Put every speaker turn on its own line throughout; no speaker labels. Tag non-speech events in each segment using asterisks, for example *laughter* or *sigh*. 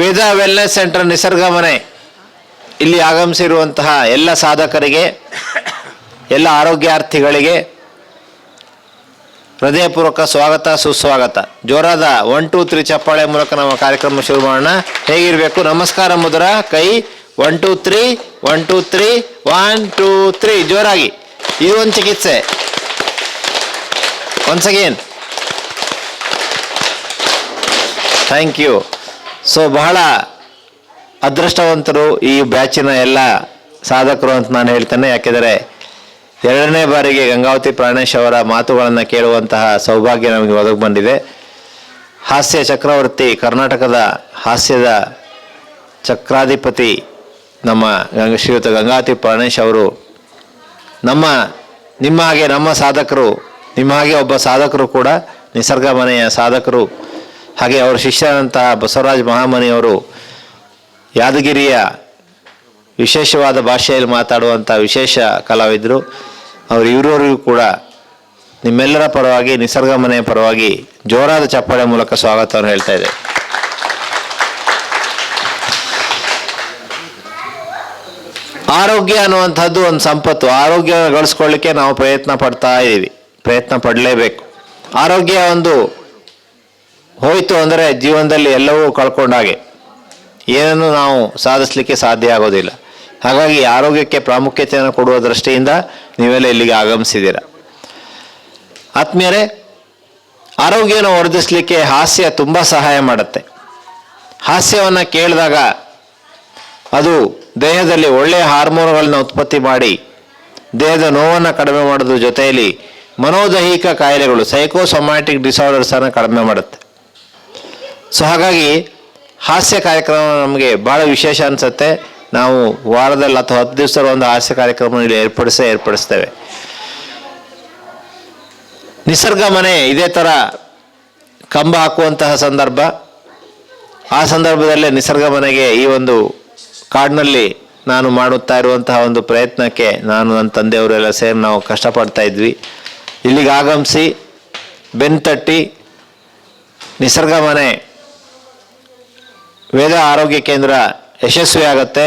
ವೇದ wellness centre ನಿಸರ್ಗ ಮನೆ ಇಲ್ಲಿ ಆಗಮಿಸಿರುವಂತಹ ಎಲ್ಲ ಸಾಧಕರಿಗೆ, ಎಲ್ಲ ಆರೋಗ್ಯಾರ್ಥಿಗಳಿಗೆ ಹೃದಯಪೂರ್ವಕ ಸ್ವಾಗತ, ಸುಸ್ವಾಗತ. ಜೋರಾದ ಒನ್ ಟೂ ತ್ರೀ ಚಪ್ಪಾಳೆ ಮೂಲಕ ನಮ್ಮ ಕಾರ್ಯಕ್ರಮ ಶುರು ಮಾಡೋಣ. ಹೇಗಿರಬೇಕು? ನಮಸ್ಕಾರ ಮುದ್ರ, ಕೈ one two three one two three one two three ಜೋರಾಗಿ. ಇದು ಒಂದು ಚಿಕಿತ್ಸೆ. Once again thank you so ಬಹಳ ಅದೃಷ್ಟವಂತರು ಈ ಬ್ಯಾಚಿನ ಎಲ್ಲ ಸಾಧಕರು ಅಂತ ನಾನು ಹೇಳ್ತೇನೆ. ಯಾಕೆಂದರೆ ಎರಡನೇ ಬಾರಿಗೆ ಗಂಗಾವತಿ ಪ್ರಾಣೇಶ್ ಅವರ ಮಾತುಗಳನ್ನು ಕೇಳುವಂತಹ ಸೌಭಾಗ್ಯ ನಮಗೆ ಒದಗಿ ಬಂದಿದೆ. ಹಾಸ್ಯ ಚಕ್ರವರ್ತಿ, ಕರ್ನಾಟಕದ ಹಾಸ್ಯದ ಚಕ್ರಾಧಿಪತಿ ನಮ್ಮ ಗಂಗ ಶ್ರೀಯುತ ಗಂಗಾವತಿ ಪ್ರಾಣೇಶ್ ಅವರು. ನಮ್ಮ, ನಿಮ್ಮ ಹಾಗೆ ನಮ್ಮ ಸಾಧಕರು, ನಿಮ್ಮ ಹಾಗೆ ಒಬ್ಬ ಸಾಧಕರು ಕೂಡ ನಿಸರ್ಗ ಮನೆಯ ಸಾಧಕರು ಹಾಗೆ ಅವರ ಶಿಷ್ಯರಂತಹ ಬಸವರಾಜ ಮಹಾಮನಿಯವರು ಯಾದಗಿರಿಯ ವಿಶೇಷವಾದ ಭಾಷೆಯಲ್ಲಿ ಮಾತಾಡುವಂಥ ವಿಶೇಷ ಕಲಾವಿದರು. ಅವರು ಇವರವರಿಗೂ ಕೂಡ ನಿಮ್ಮೆಲ್ಲರ ಪರವಾಗಿ, ನಿಸರ್ಗ ಮನೆಯ ಪರವಾಗಿ ಜೋರಾದ ಚಪ್ಪಾಳೆ ಮೂಲಕ ಸ್ವಾಗತವನ್ನು ಹೇಳ್ತಾ ಇದೆ ಆರೋಗ್ಯ ಅನ್ನುವಂಥದ್ದು ಒಂದು ಸಂಪತ್ತು. ಆರೋಗ್ಯ ಗಳಿಸ್ಕೊಳ್ಳಿಕ್ಕೆ ನಾವು ಪ್ರಯತ್ನ ಪಡ್ತಾ ಇದ್ದೀವಿ ಪ್ರಯತ್ನ ಪಡಲೇಬೇಕು. ಆರೋಗ್ಯ ಒಂದು ಹೋಯಿತು ಅಂದರೆ ಜೀವನದಲ್ಲಿ ಎಲ್ಲವೂ ಕಳ್ಕೊಂಡಾಗೆ ಏನನ್ನು ನಾವು ಸಾಧಿಸಲಿಕ್ಕೆ ಸಾಧ್ಯ ಆಗೋದಿಲ್ಲ. ಹಾಗಾಗಿ ಆರೋಗ್ಯಕ್ಕೆ ಪ್ರಾಮುಖ್ಯತೆಯನ್ನು ಕೊಡುವ ದೃಷ್ಟಿಯಿಂದ ನೀವೆಲ್ಲ ಇಲ್ಲಿಗೆ ಆಗಮಿಸಿದ್ದೀರ. ಆತ್ಮೀಯರೇ ಆರೋಗ್ಯನ ವರ್ಧಿಸಲಿಕ್ಕೆ ಹಾಸ್ಯ ತುಂಬ ಸಹಾಯ ಮಾಡುತ್ತೆ. ಹಾಸ್ಯವನ್ನು ಕೇಳಿದಾಗ ಅದು ದೇಹದಲ್ಲಿ ಒಳ್ಳೆಯ ಹಾರ್ಮೋನ್ಗಳನ್ನ ಉತ್ಪತ್ತಿ ಮಾಡಿ ದೇಹದ ನೋವನ್ನು ಕಡಿಮೆ ಮಾಡೋದ್ರ ಜೊತೆಯಲ್ಲಿ ಮನೋದೈಹಿಕ ಕಾಯಿಲೆಗಳು ಸೈಕೋಸೊಮ್ಯಾಟಿಕ್ ಡಿಸಾರ್ಡರ್ಸನ್ನು ಕಡಿಮೆ ಮಾಡುತ್ತೆ. ಸೊ ಹಾಗಾಗಿ ಹಾಸ್ಯ ಕಾರ್ಯಕ್ರಮ ನಮಗೆ ಭಾಳ ವಿಶೇಷ ಅನಿಸುತ್ತೆ. ನಾವು ವಾರದಲ್ಲಿ ಅಥವಾ ಹತ್ತು ದಿವಸ ಒಂದು ಹಾಸ್ಯ ಕಾರ್ಯಕ್ರಮ ಇಲ್ಲಿ ಏರ್ಪಡಿಸೇ ಏರ್ಪಡಿಸ್ತೇವೆ. ನಿಸರ್ಗ ಮನೆ ಇದೇ ಥರ ಕಂಬ ಹಾಕುವಂತಹ ಸಂದರ್ಭ. ಆ ಸಂದರ್ಭದಲ್ಲೇ ನಿಸರ್ಗ ಮನೆಗೆ ಈ ಒಂದು ಕಾಡಿನಲ್ಲಿ ನಾನು ಮಾಡುತ್ತಾ ಇರುವಂತಹ ಒಂದು ಪ್ರಯತ್ನಕ್ಕೆ ನಾನು ನನ್ನ ತಂದೆಯವರೆಲ್ಲ ಸೇರಿ ನಾವು ಕಷ್ಟಪಡ್ತಾ ಇದ್ವಿ. ಇಲ್ಲಿಗೆ ಆಗಮಿಸಿ ಬೆನ್ತಟ್ಟಿ ನಿಸರ್ಗ ಮನೆ ವೇದ ಆರೋಗ್ಯ ಕೇಂದ್ರ ಯಶಸ್ವಿ ಆಗತ್ತೆ.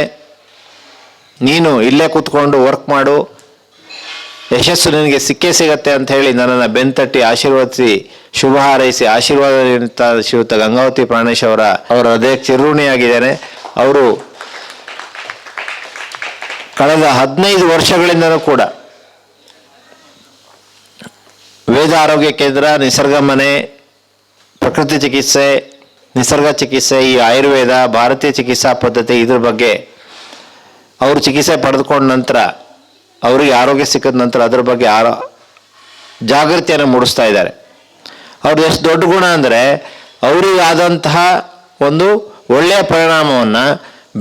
ನೀನು ಇಲ್ಲೇ ಕೂತ್ಕೊಂಡು ವರ್ಕ್ ಮಾಡು. ಯಶಸ್ಸು ನಿನಗೆ ಸಿಕ್ಕೇ ಸಿಗತ್ತೆ ಅಂತ ಹೇಳಿ ನನ್ನನ್ನು ಬೆಂತಟ್ಟಿ ಆಶೀರ್ವದಿಸಿ, ಶುಭ ಹಾರೈಸಿ ಆಶೀರ್ವಾದ ನೀಡುತ್ತಾ ಶ್ರೀಯುತ ಗಂಗಾವತಿ ಪ್ರಾಣೇಶ್ ಅವರ ಅವರ ಹೃದಯಕ್ಕೆ ಚಿರುಣಿಯಾಗಿದ್ದೇನೆ ಅವರು ಕಳೆದ ಹದಿನೈದು ವರ್ಷಗಳಿಂದನೂ ಕೂಡ ವೇದ ಆರೋಗ್ಯ ಕೇಂದ್ರ, ನಿಸರ್ಗ ಮನೆ, ಪ್ರಕೃತಿ ಚಿಕಿತ್ಸೆ ನಿಸರ್ಗ ಚಿಕಿತ್ಸೆ, ಈ ಆಯುರ್ವೇದ, ಭಾರತೀಯ ಚಿಕಿತ್ಸಾ ಪದ್ಧತಿ ಇದ್ರ ಬಗ್ಗೆ ಅವರು ಚಿಕಿತ್ಸೆ ಪಡೆದುಕೊಂಡ ನಂತರ ಅವರಿಗೆ ಆರೋಗ್ಯ ಸಿಕ್ಕಿದ ನಂತರ ಅದ್ರ ಬಗ್ಗೆ ಆರೋ ಜಾಗೃತಿಯನ್ನು ಮೂಡಿಸ್ತಾ ಇದ್ದಾರೆ. ಅವ್ರದ್ದು ಎಷ್ಟು ದೊಡ್ಡ ಗುಣ ಅಂದರೆ ಅವರಿಗೆ ಆದಂತಹ ಒಂದು ಒಳ್ಳೆಯ ಪರಿಣಾಮವನ್ನು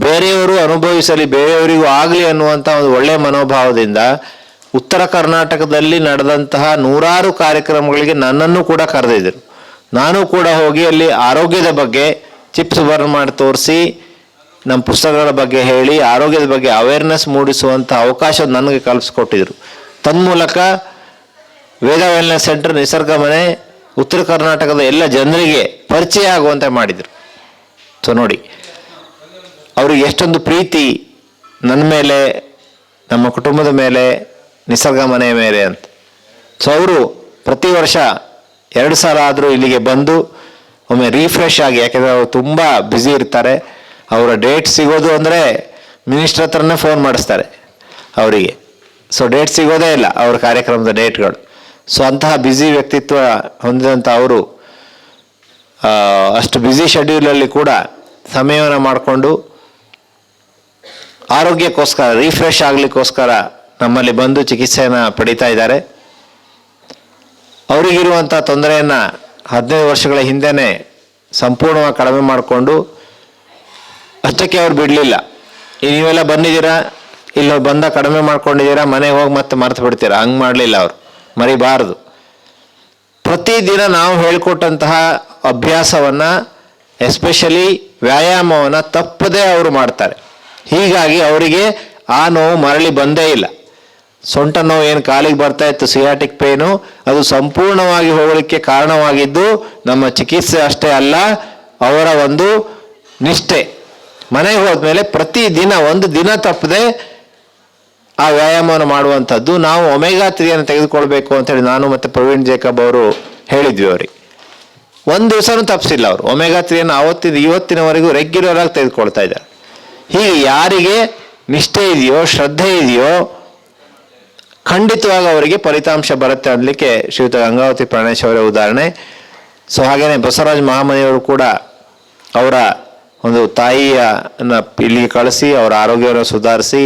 ಬೇರೆಯವರು ಅನುಭವಿಸಲಿ, ಬೇರೆಯವರಿಗೂ ಆಗಲಿ ಅನ್ನುವಂಥ ಒಂದು ಒಳ್ಳೆಯ ಮನೋಭಾವದಿಂದ ಉತ್ತರ ಕರ್ನಾಟಕದಲ್ಲಿ ನಡೆದಂತಹ ನೂರಾರು ಕಾರ್ಯಕ್ರಮಗಳಿಗೆ ನನ್ನನ್ನು ಕೂಡ ಕರೆದಿದ್ದರು. ನಾನು ಕೂಡ ಹೋಗಿ ಅಲ್ಲಿ ಆರೋಗ್ಯದ ಬಗ್ಗೆ ಚಿಪ್ಸ್ ಬರ್ನ್ ಮಾಡಿ ತೋರಿಸಿ ನಮ್ಮ ಪುಸ್ತಕಗಳ ಬಗ್ಗೆ ಹೇಳಿ ಆರೋಗ್ಯದ ಬಗ್ಗೆ ಅವೇರ್ನೆಸ್ ಮೂಡಿಸುವಂಥ ಅವಕಾಶ ನನಗೆ ಕಲ್ಪಿಸ್ಕೊಟ್ಟಿದ್ರು. ತನ್ಮೂಲಕ ವೇದ ವೆಲ್ನೆಸ್ ಸೆಂಟರ್ ನಿಸರ್ಗ ಮನೆ ಉತ್ತರ ಕರ್ನಾಟಕದ ಎಲ್ಲ ಜನರಿಗೆ ಪರಿಚಯ ಆಗುವಂತೆ ಮಾಡಿದರು. ಸೊ ನೋಡಿ ಅವರು ಎಷ್ಟೊಂದು ಪ್ರೀತಿ ನನ್ನ ಮೇಲೆ, ನಮ್ಮ ಕುಟುಂಬದ ಮೇಲೆ, ನಿಸರ್ಗ ಮನೆಯ ಮೇಲೆ ಅಂತ. ಸೊ ಅವರು ಪ್ರತಿ ವರ್ಷ ಎರಡು ಸಲ ಆದರೂ ಇಲ್ಲಿಗೆ ಬಂದು ಒಮ್ಮೆ ರಿಫ್ರೆಶ್ ಆಗಿ, ಯಾಕೆಂದರೆ ಅವರು ತುಂಬ ಬ್ಯುಸಿ ಇರ್ತಾರೆ. ಅವರ ಡೇಟ್ ಸಿಗೋದು ಅಂದರೆ ಮಿನಿಸ್ಟ್ರ್ ಹತ್ರನೇ ಫೋನ್ ಮಾಡಿಸ್ತಾರೆ ಅವರಿಗೆ. ಸೊ ಡೇಟ್ ಸಿಗೋದೇ ಇಲ್ಲ ಅವ್ರ ಕಾರ್ಯಕ್ರಮದ ಡೇಟ್ಗಳು ಸೊ ಅಂತಹ ಬ್ಯುಸಿ ವ್ಯಕ್ತಿತ್ವ ಹೊಂದಿದಂಥ ಅವರು ಅಷ್ಟು ಬ್ಯುಸಿ ಶೆಡ್ಯೂಲಲ್ಲಿ ಕೂಡ ಸಮಯವನ್ನು ಮಾಡಿಕೊಂಡು ಆರೋಗ್ಯಕ್ಕೋಸ್ಕರ ರಿಫ್ರೆಶ್ ಆಗಲಿಕ್ಕೋಸ್ಕರ ನಮ್ಮಲ್ಲಿ ಬಂದು ಚಿಕಿತ್ಸೆಯನ್ನು ಪಡೀತಾ ಇದ್ದಾರೆ. ಅವರಿಗಿರುವಂಥ ತೊಂದರೆಯನ್ನು ಹದಿನೈದು ವರ್ಷಗಳ ಹಿಂದೆನೇ ಸಂಪೂರ್ಣವಾಗಿ ಕಡಿಮೆ ಮಾಡಿಕೊಂಡು ಅಷ್ಟಕ್ಕೆ ಅವ್ರು ಬಿಡಲಿಲ್ಲ. ನೀವೆಲ್ಲ ಬಂದಿದ್ದೀರಾ? ಇಲ್ಲ ಬಂದ ಕಡಿಮೆ ಮಾಡ್ಕೊಂಡಿದ್ದೀರಾ? ಮನೆಗೆ ಹೋಗಿ ಮತ್ತೆ ಮರೆತು ಬಿಡ್ತೀರಾ? ಹಂಗೆ ಮಾಡಲಿಲ್ಲ ಅವರು. ಮರಿಬಾರದು. ಪ್ರತಿದಿನ ನಾವು ಹೇಳಿಕೊಟ್ಟಂತಹ ಅಭ್ಯಾಸವನ್ನು ಎಸ್ಪೆಷಲಿ ವ್ಯಾಯಾಮವನ್ನು ತಪ್ಪದೇ ಅವರು ಮಾಡ್ತಾರೆ. ಹೀಗಾಗಿ ಅವರಿಗೆ ಆ ನೋವು ಮರಳಿ ಬಂದೇ ಇಲ್ಲ. ಸೊಂಟ ನೋವು ಏನು ಕಾಲಿಗೆ ಬರ್ತಾ ಇತ್ತು ಸಿಯಾಟಿಕ್ ಪೇನು ಅದು ಸಂಪೂರ್ಣವಾಗಿ ಹೋಗಲಿಕ್ಕೆ ಕಾರಣವಾಗಿದ್ದು ನಮ್ಮ ಚಿಕಿತ್ಸೆ ಅಷ್ಟೇ ಅಲ್ಲ, ಅವರ ಒಂದು ನಿಷ್ಠೆ. ಮನೆಗೆ ಹೋದ್ಮೇಲೆ ಪ್ರತಿ ದಿನ, ಒಂದು ದಿನ ತಪ್ಪದೆ ಆ ವ್ಯಾಯಾಮವನ್ನು ಮಾಡುವಂಥದ್ದು. ನಾವು ಒಮೆಗಾ ತ್ರೀಯನ್ನು ತೆಗೆದುಕೊಳ್ಬೇಕು ಅಂತೇಳಿ ನಾನು ಮತ್ತು ಪ್ರವೀಣ್ ಜೇಕಬ್ ಅವರು ಹೇಳಿದ್ವಿ ಅವ್ರಿಗೆ. ಒಂದು ದಿವಸನೂ ತಪ್ಪಿಸಿಲ್ಲ ಅವರು. ಒಮೆಗಾ ತ್ರೀಯನ್ನು ಅವತ್ತಿನ, ಇವತ್ತಿನವರೆಗೂ ರೆಗ್ಯುಲರ್ ಆಗಿ ತೆಗೆದುಕೊಳ್ತಾ ಇದ್ದಾರೆ. ಹೀಗೆ ಯಾರಿಗೆ ನಿಷ್ಠೆ ಇದೆಯೋ, ಶ್ರದ್ಧೆ ಇದೆಯೋ ಖಂಡಿತವಾಗಿ ಅವರಿಗೆ ಫಲಿತಾಂಶ ಬರುತ್ತೆ ಅನ್ನಲಿಕ್ಕೆ ಶ್ರೀಯುತ ಗಂಗಾವತಿ ಪ್ರಾಣೇಶ್ ಅವರ ಉದಾಹರಣೆ. ಸೊ ಹಾಗೇನೆ ಬಸವರಾಜ ಮಹಾಮನಿಯವರು ಕೂಡ ಅವರ ಒಂದು ತಾಯಿಯನ್ನ ಇಲ್ಲಿಗೆ ಕಳಿಸಿ, ಅವರ ಆರೋಗ್ಯವನ್ನು ಸುಧಾರಿಸಿ,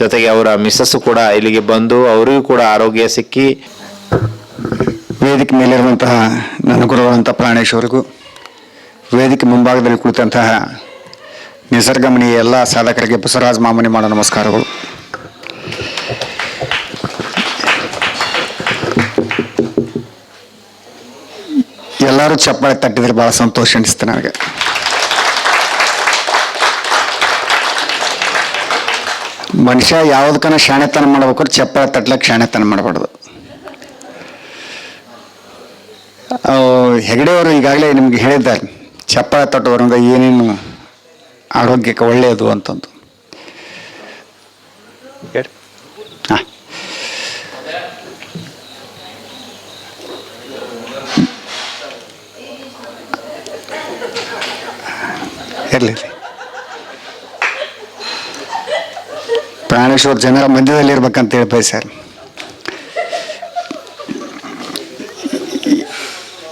ಜೊತೆಗೆ ಅವರ ಮಿಸ್ಸಸ್ಸು ಕೂಡ ಇಲ್ಲಿಗೆ ಬಂದು ಅವರಿಗೂ ಕೂಡ ಆರೋಗ್ಯ ಸಿಕ್ಕಿ.
ವೇದಿಕೆ ಮೇಲಿರುವಂತಹ ನನ್ನ ಗುರುಗಳಂಥ ಪ್ರಾಣೇಶ್ ಅವರಿಗೂ, ವೇದಿಕೆ ಮುಂಭಾಗದಲ್ಲಿ ಕುಳಿತಂತಹ ನಿಸರ್ಗಮನಿಯ ಎಲ್ಲ ಸಾಧಕರಿಗೆ ಬಸವರಾಜ ಮಾಮನಿ ಮಾಡೋ ನಮಸ್ಕಾರಗಳು. ಎಲ್ಲರೂ ಚಪ್ಪಾಳೆ ತಟ್ಟಿದ್ರೆ ಭಾಳ ಸಂತೋಷ ಅನಿಸ್ತು ನನಗೆ. ಮನುಷ್ಯ ಯಾವುದಕ್ಕನ ಶಾಣೆತನ ಮಾಡ್ಬೇಕಾದ್ರೆ ಚಪ್ಪಾಳೆ ತಟ್ಲಕ್ಕೆ ಶಾಣೆತನ ಮಾಡಬಾರ್ದು. ಹೆಗಡೆಯವರು ಈಗಾಗಲೇ ನಿಮ್ಗೆ ಹೇಳಿದ್ದಾರೆ ಚಪ್ಪಾಳೆ ತಟ್ಟುವರಿಂದ ಏನೇನು ಆರೋಗ್ಯಕ್ಕೆ ಒಳ್ಳೆಯದು ಅಂತಂದು. ಹಾಂ. ಇರಲಿ. ಪ್ರಾಣೇಶ್ವರ ಜನರ ಮಧ್ಯದಲ್ಲಿ ಇರ್ಬೇಕಂತ ಹೇಳಿ ಸರ್.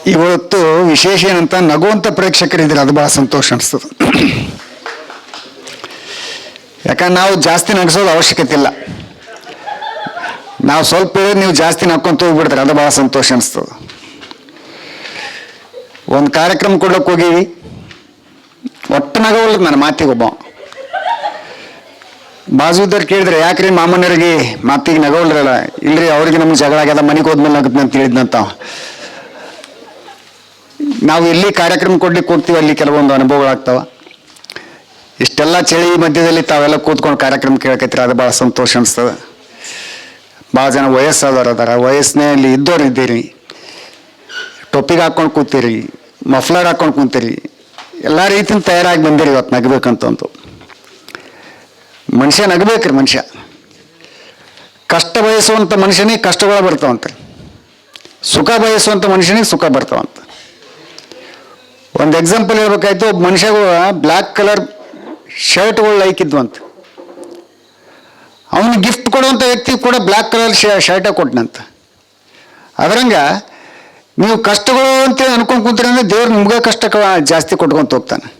ಇವತ್ತು ವಿಶೇಷ ಏನಂತ ನಗುವಂತ ಪ್ರೇಕ್ಷಕರಿದ್ರೆ ಅದು ಬಹಳ ಸಂತೋಷ ಅನಿಸ್ತದೆ. ಯಾಕಂದ್ರೆ ನಾವು ಜಾಸ್ತಿ ನಗಿಸೋದು ಅವಶ್ಯಕತೆ ಇಲ್ಲ. ನಾವು ಸ್ವಲ್ಪ ನೀವು ಜಾಸ್ತಿ ನಕ್ಕೊಂತ ಹೋಗ್ಬಿಡ್ತಾರೆ, ಅದು ಬಹಳ ಸಂತೋಷ ಅನಿಸ್ತದೆ. ಒಂದು ಕಾರ್ಯಕ್ರಮ ಕೊಡ್ಲಿಕ್ಕೆ ಹೋಗಿವಿ. ನಗವಲ್ಲ ನನ್ನ ಮಾತಿಗೆ ಒಬ್ಬ. ಬಾಜುದವ್ರು ಕೇಳಿದ್ರೆ, ಯಾಕ್ರಿ ಮಾಮನರಿಗೆ ಮಾತಿಗೆ ನಗೋಳ್ರಲ್ಲ ಇಲ್ರಿ ಅವ್ರಿಗೆ ನಮ್ಗೆ ಜಗಳ ಆಗ್ಯದ, ಮನೆಗೆ ಹೋದ್ಮೇಲೆ ನಗುತ್ತೆ ಅಂತ ಹೇಳಿದ್ನಂತ. ನಾವು ಎಲ್ಲಿ ಕಾರ್ಯಕ್ರಮ ಕೊಡ್ಲಿಕ್ಕೆ ಹೋಗ್ತೀವಿ, ಅಲ್ಲಿ ಕೆಲವೊಂದು ಅನುಭವಗಳಾಗ್ತಾವ ಇಷ್ಟೆಲ್ಲ ಚಳಿ ಮಧ್ಯದಲ್ಲಿ ತಾವೆಲ್ಲ ಕೂತ್ಕೊಂಡು ಕಾರ್ಯಕ್ರಮ ಕೇಳಕತ್ತೀರ, ಅದು ಭಾಳ ಸಂತೋಷ ಅನಿಸ್ತದೆ. ಭಾಳ ಜನ ವಯಸ್ಸಾದವ್ರು ಅದಾರ ವಯಸ್ಸಿನಲ್ಲಿ ಇದ್ದವ್ರು ಇದ್ದೀರಿ ಟೊಪ್ಪಿಗೆ ಹಾಕ್ಕೊಂಡು ಕೂತೀರಿ, ಮಫ್ಲರ್ ಹಾಕ್ಕೊಂಡು ಕೂತೀರಿ. ಎಲ್ಲ ರೀತಿಯಿಂದ ತಯಾರಾಗಿ ಬಂದಿರಿ ಇವತ್ತು ನಗಬೇಕಂತಂದು. ಮನುಷ್ಯ ನಗಬೇಕ್ರಿ ಮನುಷ್ಯ. ಕಷ್ಟ ಬಯಸುವಂಥ ಮನುಷ್ಯನಿಗೆ ಕಷ್ಟಗಳು ಬರ್ತಾವಂತೆ ಸುಖ ಬಯಸುವಂಥ ಮನುಷ್ಯನಿಗೆ ಸುಖ ಬರ್ತಾವಂತ. ಒಂದು ಎಕ್ಸಾಂಪಲ್ ಹೇಳ್ಬೇಕಾಯ್ತು, ಒಬ್ಬ ಮನುಷ್ಯಗೂ ಬ್ಲ್ಯಾಕ್ ಕಲರ್ ಶರ್ಟ್ಗಳು ಲೈಕ್ ಇದ್ವಂತ ಅವನು ಗಿಫ್ಟ್ ಕೊಡುವಂಥ ವ್ಯಕ್ತಿ ಕೂಡ ಬ್ಲ್ಯಾಕ್ ಕಲರ್ ಶರ್ಟೇ ಕೊಟ್ಟನಂತ ಅದರಂಗ ನೀವು ಕಷ್ಟಗಳು ಅಂತೇಳಿ ಅನ್ಕೊಂಡ್ ಕುಂತ್ರಿ ಅಂದರೆ ದೇವ್ರು ನಿಮ್ಗೆ ಕಷ್ಟ ಜಾಸ್ತಿ ಕೊಟ್ಕೊಂತ ಹೋಗ್ತಾನೆ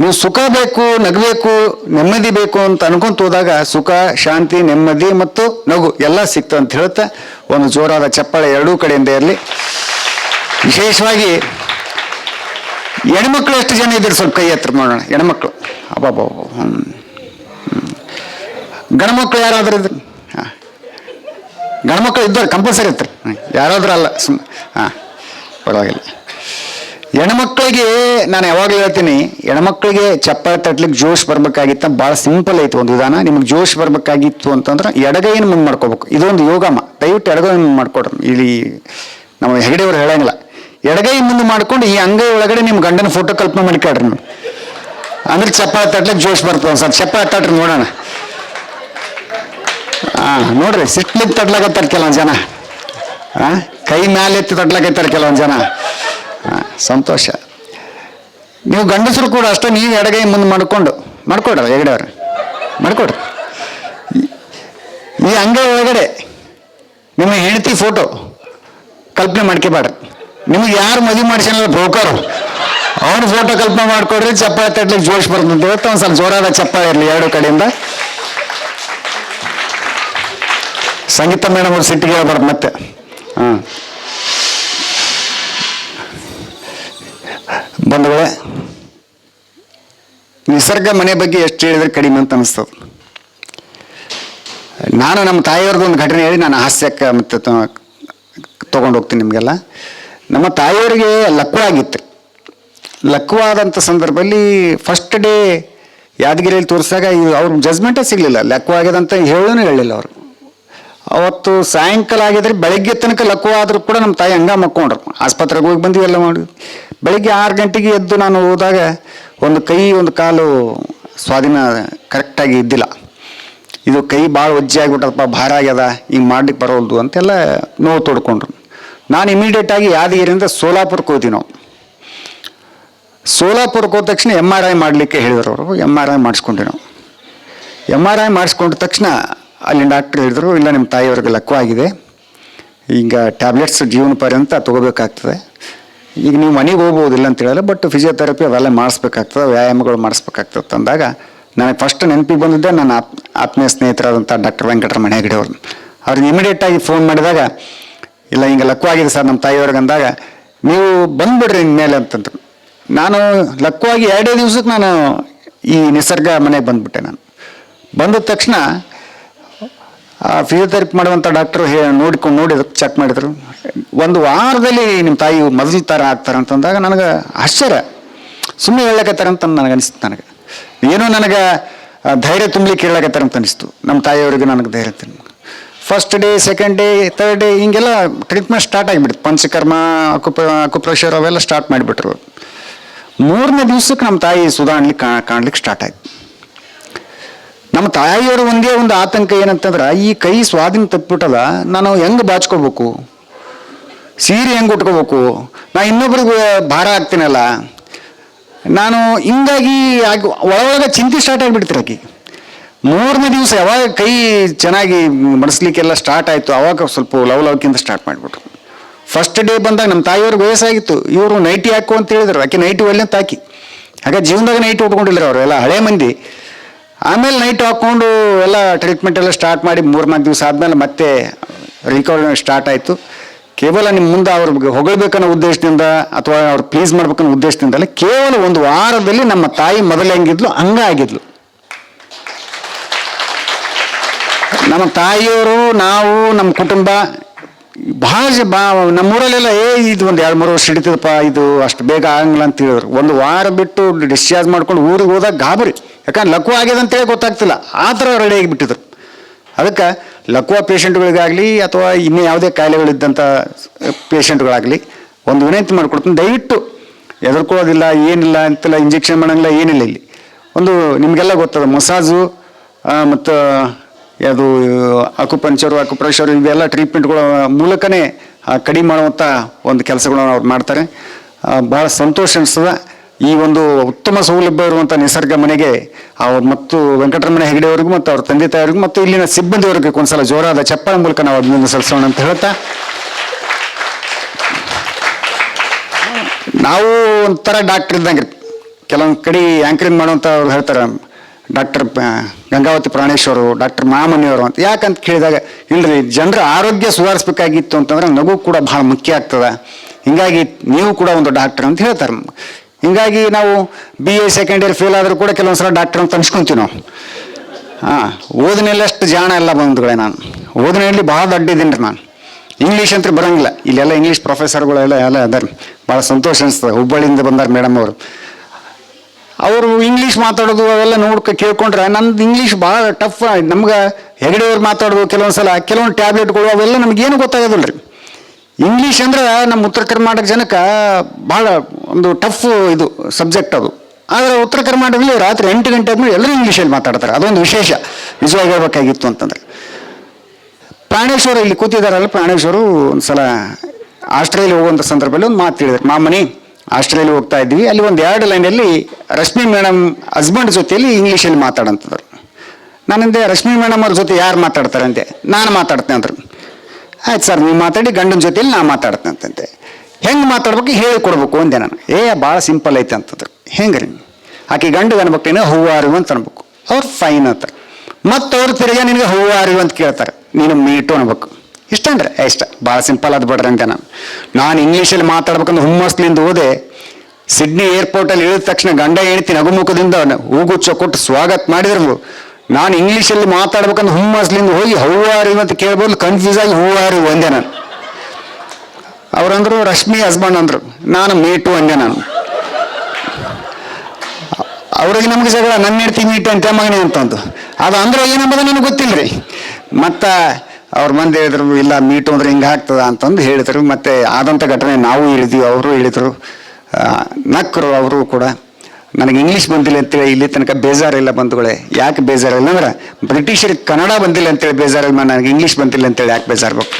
ನೀವು ಸುಖ ಬೇಕು, ನಗಬೇಕು, ನೆಮ್ಮದಿ ಬೇಕು ಅಂತ ಅನ್ಕೊಂತ ಹೋದಾಗ ಸುಖ, ಶಾಂತಿ, ನೆಮ್ಮದಿ ಮತ್ತು ನಗು ಎಲ್ಲ ಸಿಕ್ತು ಅಂತ ಹೇಳ್ತಾ ಒಂದು ಜೋರಾದ ಚಪ್ಪಾಳೆ ಎರಡೂ ಕಡೆಯಿಂದ ಇರಲಿ. ವಿಶೇಷವಾಗಿ ಹೆಣ್ಮಕ್ಳು ಎಷ್ಟು ಜನ ಇದ್ರು ಸ್ವಲ್ಪ ಕೈ ಹತ್ರ ನೋಡೋಣ ಹೆಣ್ಮಕ್ಳು. ಅಬ್ಬಾಬಾ ಹ್ಞೂ ಗಂಡ್ಮಕ್ಳು ಯಾರಾದ್ರೂ ಇದ್ರು? ಹಾಂ. ಗಂಡ್ಮಕ್ಳು ಇದ್ದವ್ರು ಕಂಪಲ್ಸರಿ ಇರ್ತಾರೆ. ಯಾರಾದ್ರೂ ಅಲ್ಲ. ಸುಮ್ಮನೆ ಹಾಂ. ಪರವಾಗಿಲ್ಲ. ಹೆಣ್ಮಕ್ಳಿಗೆ ನಾನು ಯಾವಾಗಲೂ ಹೇಳ್ತೀನಿ, ಹೆಣ್ಮಕ್ಳಿಗೆ ಚಪ್ಪಾಳೆ ತಟ್ಲಿಕ್ಕೆ ಜೋಶ್ ಬರ್ಬೇಕಾಗಿತ್ತ ಭಾಳ ಸಿಂಪಲ್ ಐತಿ ಒಂದು ವಿಧಾನ. ನಿಮ್ಗೆ ಜೋಶ್ ಬರ್ಬೇಕಾಗಿತ್ತು ಅಂತಂದ್ರೆ ಎಡಗೈನ ಮುಂದೆ ಮಾಡ್ಕೋಬೇಕು. ಇದೊಂದು ಯೋಗಮ್ಮ. ದಯವಿಟ್ಟು ಎಡಗೈ ಮುಂದೆ ಮಾಡ್ಕೊಡ್ರಿ. ಇಲ್ಲಿ ನಮ್ಮ ಹೆಗಡೆಯವ್ರು ಹೇಳಂಗಿಲ್ಲ. ಎಡಗೈ ಮುಂದೆ ಮಾಡ್ಕೊಂಡು ಈ ಅಂಗೈ ಒಳಗಡೆ ನಿಮ್ಮ ಗಂಡನ ಫೋಟೋ ಕಲ್ಪನೆ ಮಾಡಿಕೊಡ್ರಿ ನೀವು. ಅಂದ್ರೆ ಚಪ್ಪಾಳೆ ತಟ್ಲಿಕ್ಕೆ ಜೋಶ್ ಬರ್ತದೆ ಸರ್. ಚಪ್ಪಾಳೆ ತಟ್ರಿ ನೋಡೋಣ. ಹಾ ನೋಡ್ರಿ, ಸಿಟ್ಲಿಕ್ಕೆ ತಡ್ಲಾಕತ್ತಾರ ಕೆಲವೊಂದು ಜನ. ಕೈ ಮ್ಯಾಲೆ ಎತ್ತಿ ತಡ್ಲಾಕತ್ತಾರ ಕೆಲವೊಂದು ಜನ. ಸಂತೋಷ. ನೀವು ಗಂಡಸರು ಕೂಡ ಅಷ್ಟೇ, ನೀವು ಎಡಗೈ ಮುಂದೆ ಮಾಡ್ಕೊಂಡು, ಮಾಡ್ಕೊಡ್ರ ಹೆಗಡೆಯವ್ರು. ಮಾಡ್ಕೊಡ್ರಿ. ಈ- ಅಂಗೈ ಒಳಗಡೆ ನಿಮ್ಮ ಹೆಂಡತಿ ಫೋಟೋ ಕಲ್ಪನೆ ಮಾಡ್ಕೋಬೇಡ್ರಿ. ನಿಮಗೆ ಯಾರು ಮದುವೆ ಮಾಡಿಸಿನಲ್ಲ ಬ್ರೋಕರು. ಅವ್ರ ಫೋಟೋ ಕಲ್ಪನೆ ಮಾಡ್ಕೊಡ್ರಿ, ಚಪ್ಪಾಳೆ ತಟ್ಲಿಕ್ಕೆ ಜೋಶ್ ಬರ್ತದೆ. ಇವತ್ತು ಒಂದು ಸ್ವಲ್ಪ ಜೋರಾದ ಚಪ್ಪಾಳೆ ಇರಲಿ ಎರಡು ಕಡೆಯಿಂದ. ಸಂಗೀತ ಮೇಡಮ್ ಅವ್ರು ಸಿಟ್ಟಿಗೆ ಹೇಳ್ಬಾರ್ದು ಮತ್ತೆ. ಹಾಂ. ಬಂಧುಗಳೇ, ನಿಸರ್ಗ ಮನೆ ಬಗ್ಗೆ ಎಷ್ಟು ಹೇಳಿದ್ರೆ ಕಡಿಮೆ ಅಂತ ಅನಿಸ್ತದೆ. ನಾನು ನಮ್ಮ ತಾಯಿಯವ್ರದ್ದು ಒಂದು ಘಟನೆ ಹೇಳಿ ನಾನು ಹಾಸ್ಯಕ್ಕೆ ಮತ್ತೆ ತೊಗೊಂಡು ಹೋಗ್ತೀನಿ ನಿಮಗೆಲ್ಲ. ನಮ್ಮ ತಾಯಿಯವರಿಗೆ ಲಕ್ವ ಆಗಿತ್ತು. ಲಕ್ವ ಆದಂಥ ಸಂದರ್ಭದಲ್ಲಿ ಫಸ್ಟ್ ಡೇ ಯಾದಗಿರಿಯಲ್ಲಿ ತೋರಿಸಿದಾಗ ಅವ್ರ ಜಜ್ಮೆಂಟೇ ಸಿಗಲಿಲ್ಲ. ಲಕ್ವ ಆಗ್ಯದಂತ ಹೇಳೋನು ಹೇಳಿಲ್ಲ ಅವರು. ಅವತ್ತು ಸಾಯಂಕಾಲ ಆಗಿದ್ರೆ ಬೆಳಗ್ಗೆ ತನಕ ಲಕ್ವ ಆದರೂ ಕೂಡ ನಮ್ಮ ತಾಯಿ ಹಂಗ ಮಕ್ಕೊಂಡ್ರು. ಆಸ್ಪತ್ರೆಗೆ ಹೋಗಿ ಬಂದ್ವಿ ಎಲ್ಲ ಮಾಡಿ. ಬೆಳಿಗ್ಗೆ ಆರು ಗಂಟೆಗೆ ಎದ್ದು ನಾನು ಹೋದಾಗ ಒಂದು ಕೈ, ಒಂದು ಕಾಲು ಸ್ವಾಧೀನ ಕರೆಕ್ಟಾಗಿ ಇದ್ದಿಲ್ಲ. ಇದು ಕೈ ಭಾಳ ಒಜ್ಜೆ ಆಗಿಬಿಟ್ಟದಪ್ಪ, ಭಾರ ಆಗ್ಯದ, ಹಿಂಗೆ ಮಾಡ್ಲಿಕ್ಕೆ ಬರೋಲ್ದು ಅಂತೆಲ್ಲ ನೋವು ತೋಡ್ಕೊಂಡ್ರು. ನಾನು ಇಮಿಡಿಯೇಟಾಗಿ ಯಾದಗಿರಿಂದ ಸೋಲಾಪುರಕ್ಕೆ ಹೋದ್ವಿ ನಾವು. ಸೋಲಾಪುರಕ್ಕೆ ಹೋದ ತಕ್ಷಣ ಎಂ ಆರ್ ಐ ಮಾಡಲಿಕ್ಕೆ ಹೇಳಿದ್ರು ಅವರು. ಎಂ ಆರ್ ಐ ಮಾಡಿಸ್ಕೊಂಡ್ವಿ ನಾವು. ಎಂ ಆರ್ ಐ ಮಾಡಿಸ್ಕೊಂಡ ತಕ್ಷಣ ಅಲ್ಲಿ ಡಾಕ್ಟ್ರ್ ಹೇಳಿದ್ರು, ಇಲ್ಲ ನಿಮ್ಮ ತಾಯಿಯವ್ರಿಗೆ ಲಕ್ವಾಗಿದೆ ಈಗ ಟ್ಯಾಬ್ಲೆಟ್ಸ್ ಜೀವನ ಪರ್ಯಂತ ತೊಗೋಬೇಕಾಗ್ತದೆ. ಈಗ ನೀವು ಮನೆಗೆ ಹೋಗ್ಬೋದಿಲ್ಲ ಅಂತ ಹೇಳಲ್ಲ ಬಟ್ ಫಿಸಿಯೋಥೆರಪಿ ಅವೆಲ್ಲ ಮಾಡಿಸ್ಬೇಕಾಗ್ತದೆ, ವ್ಯಾಯಾಮಗಳು ಮಾಡಿಸ್ಬೇಕಾಗ್ತದೆ ಅಂದಾಗ ನನಗೆ ಫಸ್ಟ್ ನೆನಪಿಗೆ ಬಂದಿದ್ದೆ ನನ್ನ ಆತ್, ಆತ್ಮೀಯ ಸ್ನೇಹಿತರಾದಂಥ ಡಾಕ್ಟರ್ ವೆಂಕಟರಮಣ ಹೆಗಡೆ ಅವ್ರನ್ನ ಅವ್ರಿಗೆ ಇಮಿಡಿಯೇಟಾಗಿ ಫೋನ್ ಮಾಡಿದಾಗ, ಇಲ್ಲ, ಹಿಂಗೆ ಲಕ್ವಾಗಿದೆ ಸರ್, ನಮ್ಮ ತಾಯಿಯವ್ರಿಗೆ ಅಂದಾಗ, ನೀವು ಬಂದ್ಬಿಡ್ರಿ ಇನ್ಮೇಲೆ ಅಂತಂದ್ರು. ನಾನು ಲಕ್ವಾಗಿ ಎರಡೇ ದಿವ್ಸಕ್ಕೆ ನಾನು ಈ ನಿಸರ್ಗ ಮನೆಗೆ ಬಂದ್ಬಿಟ್ಟೆ ನಾನು. ಬಂದ ತಕ್ಷಣ ಫಿಸಿಯೋಥೆರಪಿ ಮಾಡುವಂಥ ಡಾಕ್ಟರ್ ಹೇ ನೋಡ್ಕೊಂಡು ನೋಡಿದ್ರು ಚೆಕ್ ಮಾಡಿದರು. ಒಂದು ವಾರದಲ್ಲಿ ನಿಮ್ಮ ತಾಯಿ ಮದುವೆ ಥರ ಆಗ್ತಾರೆ ಅಂತಂದಾಗ ನನಗೆ ಆಶ್ಚರ್ಯ. ಸುಮ್ಮನೆ ಹೇಳಕತ್ತಾರೆ ಅಂತ ನನಗೆ ಅನಿಸ್ತು ನನಗೆ. ಏನೋ ನನಗೆ ಧೈರ್ಯ ತುಂಬಲಿಕ್ಕೆ ಹೇಳಕತ್ತಾರೆ ಅಂತ ಅನಿಸ್ತು. ನಮ್ಮ ತಾಯಿಯವರಿಗೆ ನನಗೆ ಧೈರ್ಯ ತುಂಬ first day second day third day ಹಿಂಗೆಲ್ಲ ಟ್ರೀಟ್ಮೆಂಟ್ ಸ್ಟಾರ್ಟ್ ಆಗಿಬಿಡ್ತು. ಪಂಚಕರ್ಮ, ಅಕುಪ ಅಕುಪ್ರೆಷರ್ ಅವೆಲ್ಲ ಸ್ಟಾರ್ಟ್ ಮಾಡಿಬಿಟ್ರು. ಮೂರನೇ ದಿವ್ಸಕ್ಕೆ ನಮ್ಮ ತಾಯಿ ಸುಧಾರಣಲಿಕ್ಕೆ ಕಾಣ್ಲಿಕ್ಕೆ ಸ್ಟಾರ್ಟ್ ಆಯ್ತು. ನಮ್ಮ ತಾಯಿಯವರು ಒಂದೇ ಒಂದು ಆತಂಕ ಏನಂತಂದ್ರೆ, ಈ ಕೈ ಸ್ವಾಧೀನ ತಪ್ಪಿಬಿಟ್ಟದ ನಾನು ಹೆಂಗೆ ಬಾಚ್ಕೋಬೇಕು? ಸೀರೆ ಹೆಂಗೆ ಉಟ್ಕೋಬೇಕು? ನಾ ಇನ್ನೊಬ್ರಿಗೆ ಭಾರ ಆಗ್ತೀನಲ್ಲ ನಾನು ಹಿಂಗಾಗಿ ಆಗಿ ಒಳಗೊಳಗೆ ಚಿಂತೆ ಸ್ಟಾರ್ಟ್ ಆಗಿಬಿಡ್ತೀರ ಆಕಿ. ಮೂರನೇ ದಿವಸ ಯಾವಾಗ ಕೈ ಚೆನ್ನಾಗಿ ಮಡಿಸ್ಲಿಕ್ಕೆಲ್ಲ ಸ್ಟಾರ್ಟ್ ಆಯಿತು, ಅವಾಗ ಸ್ವಲ್ಪ ಲವ್ ಲವ್ಕಿಂತ ಸ್ಟಾರ್ಟ್ ಮಾಡಿಬಿಟ್ರು. ಫಸ್ಟ್ ಡೇ ಬಂದಾಗ ನಮ್ಮ ತಾಯಿಯವ್ರಿಗೆ ವಯಸ್ಸಾಗಿತ್ತು. ಇವರು ನೈಟಿ ಹಾಕು ಅಂತ ಹೇಳಿದ್ರು. ಆಕೆ ನೈಟಿ ಒಳ್ಳೆ ಅಂತ ಹಾಕಿ ಹಾಗೆ ಜೀವನದಾಗ ನೈಟಿ ಉಟ್ಕೊಂಡಿಲ್ಲ ಅವರು. ಎಲ್ಲ ಹಳೆ ಮಂದಿ. ಆಮೇಲೆ ನೈಟ್ ಹಾಕ್ಕೊಂಡು ಎಲ್ಲ ಟ್ರೀಟ್ಮೆಂಟ್ ಎಲ್ಲ ಸ್ಟಾರ್ಟ್ ಮಾಡಿ ಮೂರು ನಾಲ್ಕು ದಿವಸ ಆದಮೇಲೆ ಮತ್ತೆ ರಿಕವರಿ ಸ್ಟಾರ್ಟ್ ಆಯಿತು. ಕೇವಲ ನಿಮ್ಮ ಮುಂದೆ ಅವ್ರಿಗೆ ಹೊಗಳಬೇಕನ್ನೋ ಉದ್ದೇಶದಿಂದ ಅಥವಾ ಅವ್ರು ಪ್ಲೀಸ್ ಮಾಡ್ಬೇಕನ್ನೋ ಉದ್ದೇಶದಿಂದಲೇ ಕೇವಲ ಒಂದು ವಾರದಲ್ಲಿ ನಮ್ಮ ತಾಯಿ ಮೊದಲು ಹೆಂಗಿದ್ಲು ಹಂಗ ಆಗಿದ್ಲು ನಮ್ಮ ತಾಯಿಯವರು, ನಾವು, ನಮ್ಮ ಕುಟುಂಬ, ಭಾಳ ಬಾ, ನಮ್ಮೂರಲ್ಲೆಲ್ಲ, ಏ, ಇದು ಒಂದು ಎರಡು ಮೂರು ವರ್ಷ ಹಿಡಿತದಪ್ಪ, ಇದು ಅಷ್ಟು ಬೇಗ ಆಗಂಗಿಲ್ಲ ಅಂತ ಹೇಳಿದ್ರು. ಒಂದು ವಾರ ಬಿಟ್ಟು ಡಿಸ್ಚಾರ್ಜ್ ಮಾಡ್ಕೊಂಡು ಊರಿಗೆ ಹೋದಾಗ ಗಾಬರಿ. ಯಾಕಂದ್ರೆ ಲಕ್ವ ಆಗಿದೆ ಅಂತೇಳಿ ಗೊತ್ತಾಗ್ತಿಲ್ಲ. ಆ ಥರ ರೆಡಿ ಆಗಿಬಿಟ್ಟಿದ್ರು. ಅದಕ್ಕೆ ಲಕ್ವ ಪೇಷಂಟ್ಗಳಿಗಾಗಲಿ ಅಥವಾ ಇನ್ನೂ ಯಾವುದೇ ಕಾಯಿಲೆಗಳಿದ್ದಂಥ ಪೇಷಂಟ್ಗಳಾಗಲಿ ಒಂದು ವಿನಂತಿ ಮಾಡಿಕೊಡ್ತೀನಿ. ದಯವಿಟ್ಟು ಹೆದರ್ಕೊಳ್ಳೋದಿಲ್ಲ, ಏನಿಲ್ಲ ಅಂತೆಲ್ಲ ಇಂಜೆಕ್ಷನ್ ಮಾಡಂಗಿಲ್ಲ, ಏನಿಲ್ಲ ಇಲ್ಲಿ. ಒಂದು ನಿಮಗೆಲ್ಲ ಗೊತ್ತದ, ಮಸಾಜು ಮತ್ತು ಅದು ಅಕುಪಂಚರು ಅಕುಪ್ರೆಷರು ಇವೆಲ್ಲ ಟ್ರೀಟ್ಮೆಂಟ್ಗಳ ಮೂಲಕನೇ ಕಡಿಮೆ ಮಾಡುವಂಥ ಒಂದು ಕೆಲಸಗಳನ್ನು ಅವ್ರು ಮಾಡ್ತಾರೆ. ಭಾಳ ಸಂತೋಷ ಅನಿಸ್ತದ. ಈ ಒಂದು ಉತ್ತಮ ಸೌಲಭ್ಯ ಇರುವಂಥ ನಿಸರ್ಗ ಮನೆಗೆ ಅವ್ರು ಮತ್ತು ವೆಂಕಟರಮಣ ಹೆಗಡೆ ಅವರಿಗೂ ಮತ್ತು ಅವ್ರ ತಂದೆ ತಾಯಿಯವರಿಗೂ ಮತ್ತು ಇಲ್ಲಿನ ಸಿಬ್ಬಂದಿಯವರಿಗೆ ಒಂದ್ಸಲ ಜೋರಾದ ಚಪ್ಪಾಳೆ ಮೂಲಕ ನಾವು ಅಭಿನಂದನೆ ಸಲ್ಲಿಸೋಣ ಅಂತ ಹೇಳ್ತಾ. ನಾವು ಒಂಥರ ಡಾಕ್ಟರ್ ಇದ್ದಂಗೆ ಕೆಲವೊಂದು ಕಡೆ ಆ್ಯಂಕರಿಂಗ್ ಮಾಡುವಂಥ ಅವ್ರು ಹೇಳ್ತಾರೆ ಡಾಕ್ಟರ್ ಗಂಗಾವತಿ ಪ್ರಾಣೇಶ್ವರು ಡಾಕ್ಟರ್ ಮಾಮನಿಯವರು ಅಂತ. ಯಾಕಂತ ಕೇಳಿದಾಗ, ಇಲ್ರಿ, ಜನರ ಆರೋಗ್ಯ ಸುಧಾರಿಸ್ಬೇಕಾಗಿತ್ತು ಅಂತಂದ್ರೆ ನಗು ಕೂಡ ಭಾಳ ಮುಖ್ಯ ಆಗ್ತದೆ. ಹಿಂಗಾಗಿ ನೀವು ಕೂಡ ಒಂದು ಡಾಕ್ಟರ್ ಅಂತ ಹೇಳ್ತಾರೆ. ಹಿಂಗಾಗಿ ನಾವು B A second year fail ಆದರೂ ಕೂಡ ಕೆಲವೊಂದ್ಸಲ ಡಾಕ್ಟರ್ ಅಂತ ಅನ್ಸ್ಕೊಂತೀವಿ ನಾವು. ಹಾಂ, ಓದಿನಲ್ಲಷ್ಟು ಜಾಣ ಎಲ್ಲ ಬಂಧುಗಳೇ ನಾನು. ಓದಿನಲ್ಲಿ ಭಾಳ ದೊಡ್ಡಿದ್ದೀನಿ ರೀ ನಾನು. ಇಂಗ್ಲೀಷ್ ಅಂತ ಬರೋಂಗಿಲ್ಲ. ಇಲ್ಲೆಲ್ಲ ಇಂಗ್ಲೀಷ್ ಪ್ರೊಫೆಸರ್ಗಳೆಲ್ಲ ಎಲ್ಲ ಅದಾರ. ಭಾಳ ಸಂತೋಷ ಅನಿಸ್ತದೆ. ಹುಬ್ಬಳ್ಳಿಯಿಂದ ಬಂದಾರೆ ಮೇಡಮ್ ಅವರು. ಅವರು ಇಂಗ್ಲೀಷ್ ಮಾತಾಡೋದು ಅವೆಲ್ಲ ನೋಡ್ಕೊ ಕೇಳ್ಕೊಂಡ್ರೆ ನಂದು ಇಂಗ್ಲೀಷ್ ಭಾಳ ಟಫ್ ನಮ್ಗೆ ಹೆಗಡೆಯವ್ರು ಮಾತಾಡೋದು ಕೆಲವೊಂದು ಸಲ ಕೆಲವೊಂದು ಟ್ಯಾಬ್ಲೆಟ್ಗಳು ಅವೆಲ್ಲ ನಮಗೇನು ಗೊತ್ತಾಗೋದಿಲ್ಲ ರೀ. ಇಂಗ್ಲೀಷ್ ಅಂದ್ರೆ ನಮ್ಮ ಉತ್ತರ ಕರ್ನಾಟಕ ಜನಕ್ಕೆ ಭಾಳ ಒಂದು ಟಫ್ ಇದು ಸಬ್ಜೆಕ್ಟ್ ಅದು. ಆದರೆ ಉತ್ತರ ಕರ್ನಾಟಕದಲ್ಲಿ ರಾತ್ರಿ ಎಂಟು ಗಂಟೆ ಆದ್ಮೇಲೆ ಎಲ್ಲರೂ ಇಂಗ್ಲೀಷಲ್ಲಿ ಮಾತಾಡ್ತಾರೆ. ಅದೊಂದು ವಿಶೇಷ. ನಿಜವಾಗಿ ಹೇಳ್ಬೇಕಾಗಿತ್ತು ಅಂತಂದ್ರೆ. ಪ್ರಾಣೇಶ್ವರ ಇಲ್ಲಿ ಕೂತಿದಾರಲ್ಲ ಪ್ರಾಣೇಶ್ವರು ಒಂದು ಸಲ ಆಸ್ಟ್ರೇಲಿಯಾ ಹೋಗುವಂಥ ಸಂದರ್ಭದಲ್ಲಿ ಒಂದು ಮಾತು ಹೇಳಿದ್ರು. ಮಾಮನಿ, ಆಸ್ಟ್ರೇಲಿಯಾ ಹೋಗ್ತಾ ಇದ್ವಿ ಅಲ್ಲಿ ಒಂದು ಎರಡು ಲೈನಲ್ಲಿ ರಶ್ಮಿ ಮೇಡಮ್ ಹಸ್ಬೆಂಡ್ ಜೊತೆಯಲ್ಲಿ ಇಂಗ್ಲೀಷಲ್ಲಿ ಮಾತಾಡಂತಂದ್ರು. ನಾನಂದೆ, ರಶ್ಮಿ ಮೇಡಮ್ ಅವ್ರ ಜೊತೆ ಯಾರು ಮಾತಾಡ್ತಾರೆ? ಅಂತೆ ನಾನು ಮಾತಾಡ್ತೇನೆ ಅಂದ್ರು. ಆಯ್ತು ಸರ್, ನೀವು ಮಾತಾಡಿ, ಗಂಡನ ಜೊತೆಲಿ ನಾ ಮಾತಾಡ್ತೇನೆ ಅಂತಂತೆ ಹೆಂಗೆ ಮಾತಾಡ್ಬೇಕು, ಹೇಳಿಕೊಡ್ಬೇಕು ಅಂದೆ ನಾನು. ಏ, ಭಾಳ ಸಿಂಪಲ್ ಐತೆ ಅಂತಂದ್ರು. ಹೆಂಗೆ ರೀ ಆಕೆ ಗಂಡು ಅನ್ಬೇಕೇನೋ ಅರಿವು ಅಂತ ಅನ್ಬೇಕು. ಅವ್ರು ಫೈನ್ ಅಂತ. ಮತ್ತು ಅವ್ರು ತಿರ್ಗ ನಿನಗೆ ಹೂವಾರು ಅಂತ ಕೇಳ್ತಾರೆ. ನೀನು ಮೀಟು ಅನ್ಬೇಕು. ಇಷ್ಟಂದ್ರೆ ಇಷ್ಟ. ಭಾಳ ಸಿಂಪಲ್ ಅದು ಬಿಡ್ರಿ ಅಂತ ನಾನು. ನಾನು ಇಂಗ್ಲೀಷಲ್ಲಿ ಮಾತಾಡ್ಬೇಕಂದ್ರೆ ಹುಮ್ಮಸ್ಲಿಂದ ಓದೆ ಸಿಡ್ನಿ ಏರ್ಪೋರ್ಟಲ್ಲಿ ಇಳಿದ ತಕ್ಷಣ ಗಂಡ ಹೆಣ್ತಿ ನಗುಮುಖದಿಂದ ಹೂಗುಚ್ಚ ಕೊಟ್ಟು ಸ್ವಾಗತ ಮಾಡಿದ್ರು. ನಾನು ಇಂಗ್ಲೀಷಲ್ಲಿ ಮಾತಾಡ್ಬೇಕಂದ್ರೆ ಹುಮ್ಮಸ್ಲಿಂದ ಹೋಗಿ ಹೂವಾರಿ ಅಂತ ಕೇಳ್ಬೋದು ಕನ್ಫ್ಯೂಸ್ ಆಗಿ ಹೂವಾರಿ ಒಂದೆ ನಾನು. ಅವ್ರಂದ್ರು ರಶ್ಮಿ ಹಸ್ಬೆಂಡ್ ಅಂದ್ರು, ನಾನು ಮೀಟು ಅಂದೆ ನಾನು. ಅವ್ರಿಗೆ ನಮ್ಗೆ ಜಗಳ ನನ್ನ ಹೆಂಡತಿ ಮೀಟು ಅಂತ ಮಗನೆ ಅಂತಂದು ಅದು ಅಂದ್ರೆ ಏನಂಬುದು ನನಗೆ ಗೊತ್ತಿಲ್ಲ ರೀ ಮತ್ತು ಅವ್ರ ಮಂದಿ ಹೇಳಿದ್ರು, ಇಲ್ಲ ಮೀಟು ಅಂದ್ರೆ ಹಿಂಗೆ ಆಗ್ತದ ಅಂತಂದು ಹೇಳಿದ್ರು. ಮತ್ತೆ ಆದಂಥ ಘಟನೆ ನಾವು ಹೇಳಿದ್ವಿ, ಅವರು ಹೇಳಿದ್ರು. ನಕ್ಕರು ಅವರು ಕೂಡ. ನನಗೆ ಇಂಗ್ಲೀಷ್ ಬಂದಿಲ್ಲ ಅಂತೇಳಿ ಇಲ್ಲಿ ತನಕ ಬೇಜಾರಿಲ್ಲ ಬಂಧುಗಳೇ. ಯಾಕೆ ಬೇಜಾರಿಲ್ಲ ಅಂದ್ರೆ ಬ್ರಿಟಿಷರಿಗೆ ಕನ್ನಡ ಬಂದಿಲ್ಲ ಅಂತೇಳಿ ಬೇಜಾರಿಲ್ಲ ನನಗೆ ಇಂಗ್ಲೀಷ್ ಬಂದಿಲ್ಲ ಅಂತೇಳಿ ಯಾಕೆ ಬೇಜಾರ್ಬೇಕು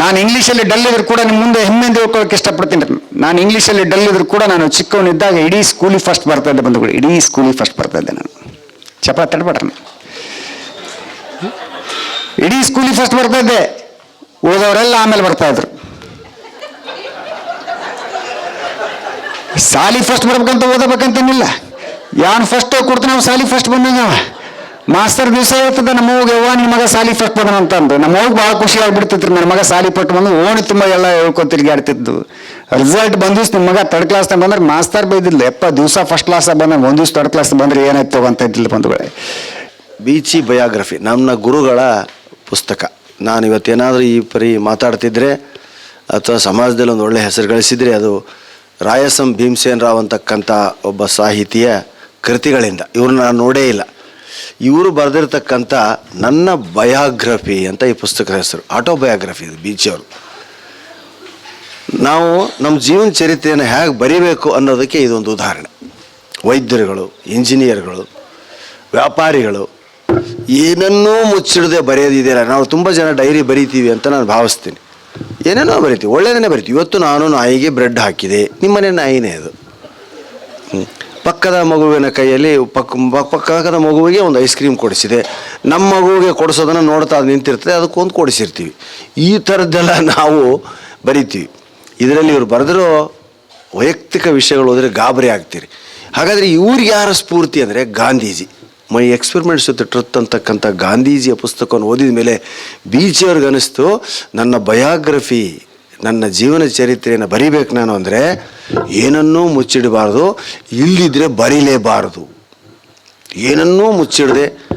ನಾನು ಇಂಗ್ಲೀಷಲ್ಲಿ ಡಲ್ ಇದ್ರು ಕೂಡ ನಿಮ್ಮ ಮುಂದೆ ಹೆಮ್ಮೆಯಿಂದ ಹೇಳ್ಕೊಳ್ಳೋಕೆ ಇಷ್ಟಪಡ್ತೀನಿ. ನಾನು ಇಂಗ್ಲೀಷಲ್ಲಿ ಡಲ್ ಇದ್ರು ಕೂಡ ನಾನು ಚಿಕ್ಕವನಿದ್ದಾಗ ಇಡೀ ಸ್ಕೂಲಿಗೆ ಫಸ್ಟ್ ಬರ್ತಾ ಇದ್ದೆ ಬಂಧುಗಳು. ಇಡೀ ಸ್ಕೂಲಿಗೆ ಫಸ್ಟ್ ಬರ್ತಾ ಇದ್ದೆ ನಾನು. ಚಪ ತಡ್ಬೇಡ್ರಿ ಇಡೀ ಸ್ಕೂಲಿಗೆ ಫಸ್ಟ್ ಬರ್ತಾ ಇದ್ದೆ. ಉಳಿದವರೆಲ್ಲ ಆಮೇಲೆ ಬರ್ತಾ ಇದ್ರು. ಸಾಲಿ ಫಸ್ಟ್ ಬರ್ಬೇಕಂತ ಓದಬೇಕಂತೇನಿಲ್ಲ. ಯಾನ್ ಫಸ್ಟ್ ಕೊಡ್ತಾನೆ ಅವ್ನು ಸಾಲಿ ಫಸ್ಟ್ ಬಂದಂಗ ಮಾಸ್ತರ್ ದಿವಸ ಇರ್ತದೆ, ನಮ್ಮ ಅವ್ವ ನಿನ್ನ ಮಗ ಸಾಲಿ ಫಸ್ಟ್ ಬಂದನ ಅಂತಂದು. ನಮ್ಮ ಹೋಗಿ ಭಾಳ ಖುಷಿ ಆಗ್ಬಿಡ್ತಿತ್ತು ನನ್ನ ಮಗ ಸಾಲಿ ಪಟ್ಟು ಬಂದು ಓಣಿ ತುಂಬ ಎಲ್ಲ ಹೇಳ್ಕೊಂಡ್ ಆಡ್ತಿದ್ದು ರಿಸಲ್ಟ್ ಬಂದ ದಿವ್ಸ ನಿಮ್ಮ ಮಗ ತರ್ಡ್ ಕ್ಲಾಸ್ ಬಂದ್ರೆ ಮಾಸ್ತರ್ ಬೈದಿಲ್ಲ ಎಪ್ಪ ದಿವಸ ಫಸ್ಟ್ ಕ್ಲಾಸ್ ಬಂದ್ರೆ, ಒಂದ್ ದಿವ್ಸ ತರ್ಡ್ ಕ್ಲಾಸ್ ಬಂದ್ರೆ ಏನಾಯ್ತು ಅಂತ ಇದ್ದಿಲ್ಲ ಬಂಧುಗಳೇ.
ಬೀಚಿ ಬಯೋಗ್ರಫಿ, ನಮ್ಮ ಗುರುಗಳ ಪುಸ್ತಕ. ನಾನು ಇವತ್ತೇನಾದರೂ ಈ ಪರಿ ಮಾತಾಡ್ತಿದ್ರೆ ಅಥವಾ ಸಮಾಜದಲ್ಲಿ ಒಂದು ಒಳ್ಳೆ ಹೆಸರು ಗಳಿಸಿದ್ರೆ ಅದು ರಾಯಸಂ ಭೀಮಸೇನ್ ರಾವ್ ಅಂತಕ್ಕಂಥ ಒಬ್ಬ ಸಾಹಿತಿಯ ಕೃತಿಗಳಿಂದ. ಇವ್ರನ್ನ ನಾನು ನೋಡೇ ಇಲ್ಲ. ಇವರು ಬರೆದಿರ್ತಕ್ಕಂಥ ನನ್ನ ಬಯೋಗ್ರಫಿ ಅಂತ ಈ ಪುಸ್ತಕದ ಹೆಸರು. ಆಟೋಬಯೋಗ್ರಫಿ ಇದು ಬೀಚಿಯವರು. ನಾವು ನಮ್ಮ ಜೀವನ ಚರಿತ್ರೆಯನ್ನು ಹೇಗೆ ಬರೀಬೇಕು ಅನ್ನೋದಕ್ಕೆ ಇದೊಂದು ಉದಾಹರಣೆ. ವೈದ್ಯರುಗಳು, ಇಂಜಿನಿಯರ್ಗಳು, ವ್ಯಾಪಾರಿಗಳು, ಏನನ್ನೂ ಮುಚ್ಚಿಡದೆ ಬರೆಯೋದಿದೆಯಲ್ಲ. ನಾವು ತುಂಬ ಜನ ಡೈರಿ ಬರಿತೀವಿ ಅಂತ ನಾನು ಭಾವಿಸ್ತೀನಿ. ಏನೇನೋ ಬರಿತೀವಿ ಒಳ್ಳೆಯದನ್ನೇ ಬರಿತೀವಿ ಇವತ್ತು ನಾನು ನಾಯಿಗೆ ಬ್ರೆಡ್ ಹಾಕಿದೆ. ನಿಮ್ಮನೆ ನಾಯಿನೇ ಅದು. ಪಕ್ಕದ ಮಗುವಿನ ಕೈಯಲ್ಲಿ ಪಕ್ಕ- ಪಕ್ಕದ ಮಗುವಿಗೆ ಒಂದು ಐಸ್ ಕ್ರೀಮ್ ಕೊಡಿಸಿದೆ. ನಮ್ಮ ಮಗುವಿಗೆ ಕೊಡಿಸೋದನ್ನು ನೋಡ್ತಾ ಅದು ನಿಂತಿರ್ತದೆ ಅದಕ್ಕೊಂದು ಕೊಡಿಸಿರ್ತೀವಿ. ಈ ಥರದ್ದೆಲ್ಲ ನಾವು ಬರಿತೀವಿ. ಇದರಲ್ಲಿ ಇವರು ಬರೆದಿರೋ ವೈಯಕ್ತಿಕ ವಿಷಯಗಳು ಹೋದರೆ ಗಾಬರಿ ಆಗ್ತೀರಿ. ಹಾಗಾದರೆ ಇವ್ರಿಗೆ ಯಾರ ಸ್ಫೂರ್ತಿ ಅಂದರೆ Gandhiji. My experiments with truth ಅಂತಕ್ಕಂಥ ಗಾಂಧೀಜಿಯ ಪುಸ್ತಕವನ್ನು ಓದಿದ ಮೇಲೆ ಬೀಚಿಯವ್ರಿಗೆ ಅನಿಸ್ತು ನನ್ನ ಬಯೋಗ್ರಫಿ ನನ್ನ ಜೀವನ ಚರಿತ್ರೆಯನ್ನು ಬರಿಬೇಕು ನಾನು ಅಂದರೆ ಏನನ್ನೂ ಮುಚ್ಚಿಡಬಾರ್ದು, ಇಲ್ಲಿದ್ರೆ ಬರೀಲೇಬಾರದು. ಏನನ್ನೂ ಮುಚ್ಚಿಡದೆ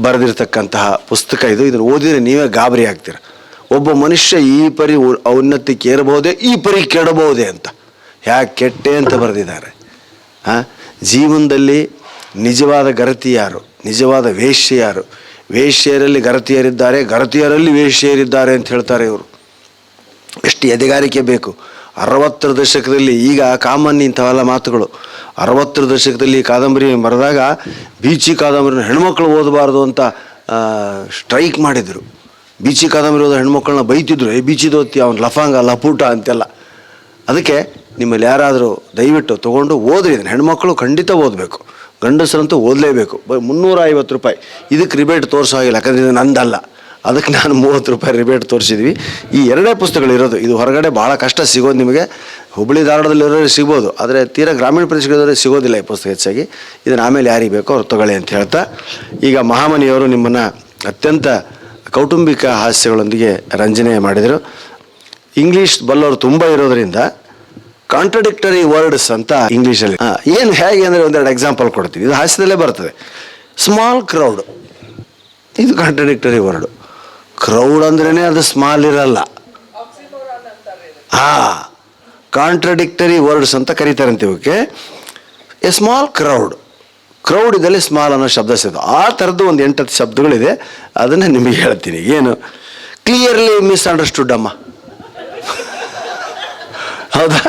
ಬರೆದಿರ್ತಕ್ಕಂತಹ ಪುಸ್ತಕ ಇದು. ಇದನ್ನು ಓದಿದರೆ ನೀವೇ ಗಾಬರಿ ಆಗ್ತೀರ. ಒಬ್ಬ ಮನುಷ್ಯ ಈ ಪರಿ ಉ- ಕೇರಬಹುದೇ, ಈ ಪರಿ ಕೆಡಬಹುದೇ ಅಂತ. ಯಾಕೆ ಕೆಟ್ಟೆ ಅಂತ ಬರೆದಿದ್ದಾರೆ. ಹಾಂ ಜೀವನದಲ್ಲಿ ನಿಜವಾದ ಗರತಿಯಾರು ನಿಜವಾದ ವೇಶ್ಯ ಯಾರು? ವೇಶ್ಯರಲ್ಲಿ ಗರತಿಯರಿದ್ದಾರೆ, ಗರತಿಯರಲ್ಲಿ ವೇಶ್ಯರಿದ್ದಾರೆ ಅಂತ ಹೇಳ್ತಾರೆ ಇವರು. ಎಷ್ಟು ಎದೆಗಾರಿಕೆ ಬೇಕು? ಅರವತ್ತರ ದಶಕದಲ್ಲಿ ಈಗ ಕಾಮನ್ ಇಂಥವೆಲ್ಲ ಮಾತುಗಳು. ಅರವತ್ತರ ದಶಕದಲ್ಲಿ ಕಾದಂಬರಿ ಬರೆದಾಗ ಬೀಚಿ ಕಾದಂಬರಿನ ಹೆಣ್ಮಕ್ಳು ಓದಬಾರ್ದು ಅಂತ ಸ್ಟ್ರೈಕ್ ಮಾಡಿದರು. ಬೀಚಿ ಕಾದಂಬರಿ ಓದೋ ಹೆಣ್ಮಕ್ಳನ್ನ ಬೈತಿದ್ರು. ಏ ಬೀಚಿದ ಓದ್ತಿ ಅವ್ನು ಲಫಾಂಗ, ಲಪೂಟ ಅಂತೆಲ್ಲ. ಅದಕ್ಕೆ ನಿಮ್ಮಲ್ಲಿ ಯಾರಾದರೂ ದಯವಿಟ್ಟು ತೊಗೊಂಡು ಓದ್ರಿ. ಇದನ್ನು ಹೆಣ್ಮಕ್ಳು ಖಂಡಿತ ಓದಬೇಕು. ಗಂಡಸರಂತೂ ಓದಲೇಬೇಕು. ಬ ಮುನ್ನೂರ ಐವತ್ತು ರೂಪಾಯಿ. ಇದಕ್ಕೆ ರಿಬೇಟ್ ತೋರಿಸೋ ಹಾಗಿಲ್ಲ ಯಾಕಂದರೆ ಇದು ನಂದಲ್ಲ. ಅದಕ್ಕೆ ನಾನು ಮೂವತ್ತು ರೂಪಾಯಿ ರಿಬೇಟ್ ತೋರಿಸಿದ್ವಿ. ಈ ಎರಡೇ ಪುಸ್ತಕಗಳು ಇರೋದು ಇದು ಹೊರಗಡೆ ಭಾಳ ಕಷ್ಟ ಸಿಗೋದು ನಿಮಗೆ. ಹುಬ್ಬಳ್ಳಿ ಧಾರವಾಡದಲ್ಲಿರೋರಿಗೆ ಸಿಗ್ಬೋದು. ಆದರೆ ತೀರಾ ಗ್ರಾಮೀಣ ಪ್ರದೇಶಗಳಿರೋರಿಗೆ ಸಿಗೋದಿಲ್ಲ ಈ ಪುಸ್ತಕ ಹೆಚ್ಚಾಗಿ. ಇದನ್ನು ಆಮೇಲೆ ಯಾರಿಗೆ ಬೇಕೋ ಅವ್ರು ತಗೊಳ್ಳಿ ಅಂತ ಹೇಳ್ತಾ, ಈಗ ಮಹಾಮನಿಯವರು ನಿಮ್ಮನ್ನು ಅತ್ಯಂತ ಕೌಟುಂಬಿಕ ಹಾಸ್ಯಗಳೊಂದಿಗೆ ರಂಜನೆ ಮಾಡಿದರು. ಇಂಗ್ಲೀಷ್ ಬಲ್ಲವರು ತುಂಬ ಇರೋದರಿಂದ ಕಾಂಟ್ರಡಿಕ್ಟರಿ ವರ್ಡ್ಸ್ ಅಂತ ಇಂಗ್ಲೀಷಲ್ಲಿ ಏನು ಹೇಗೆ ಅಂದರೆ ಒಂದೆರಡು ಎಕ್ಸಾಂಪಲ್ ಕೊಡ್ತೀನಿ ಇದು ಹಾಸ್ಯದಲ್ಲೇ ಬರ್ತದೆ. ಸ್ಮಾಲ್ ಕ್ರೌಡ್ ಇದು ಕಾಂಟ್ರಡಿಕ್ಟರಿ ವರ್ಡ್ ಕ್ರೌಡ್ ಅಂದ್ರೇ ಅದು ಸ್ಮಾಲ್ ಇರಲ್ಲ. ಹಾ ಕಾಂಟ್ರಡಿಕ್ಟರಿ ವರ್ಡ್ಸ್ ಅಂತ ಕರೀತಾರಂತೆ ಇವಕ್ಕೆ ಎ ಸ್ಮಾಲ್ ಕ್ರೌಡ್ ಕ್ರೌಡ್ ಇದರಲ್ಲಿ ಸ್ಮಾಲ್ ಅನ್ನೋ ಶಬ್ದ ಸಿಗೋದು ಆ ಥರದ್ದು ಒಂದು ಎಂಟತ್ತು ಶಬ್ದಗಳಿದೆ. ಅದನ್ನು ನಿಮಗೆ ಹೇಳ್ತೀನಿ. ಏನು? ಕ್ಲಿಯರ್ಲಿ ಮಿಸ್ಅಂಡರ್ಸ್ಟುಡ್ ಅಮ್ಮ. ಹೌದಾ?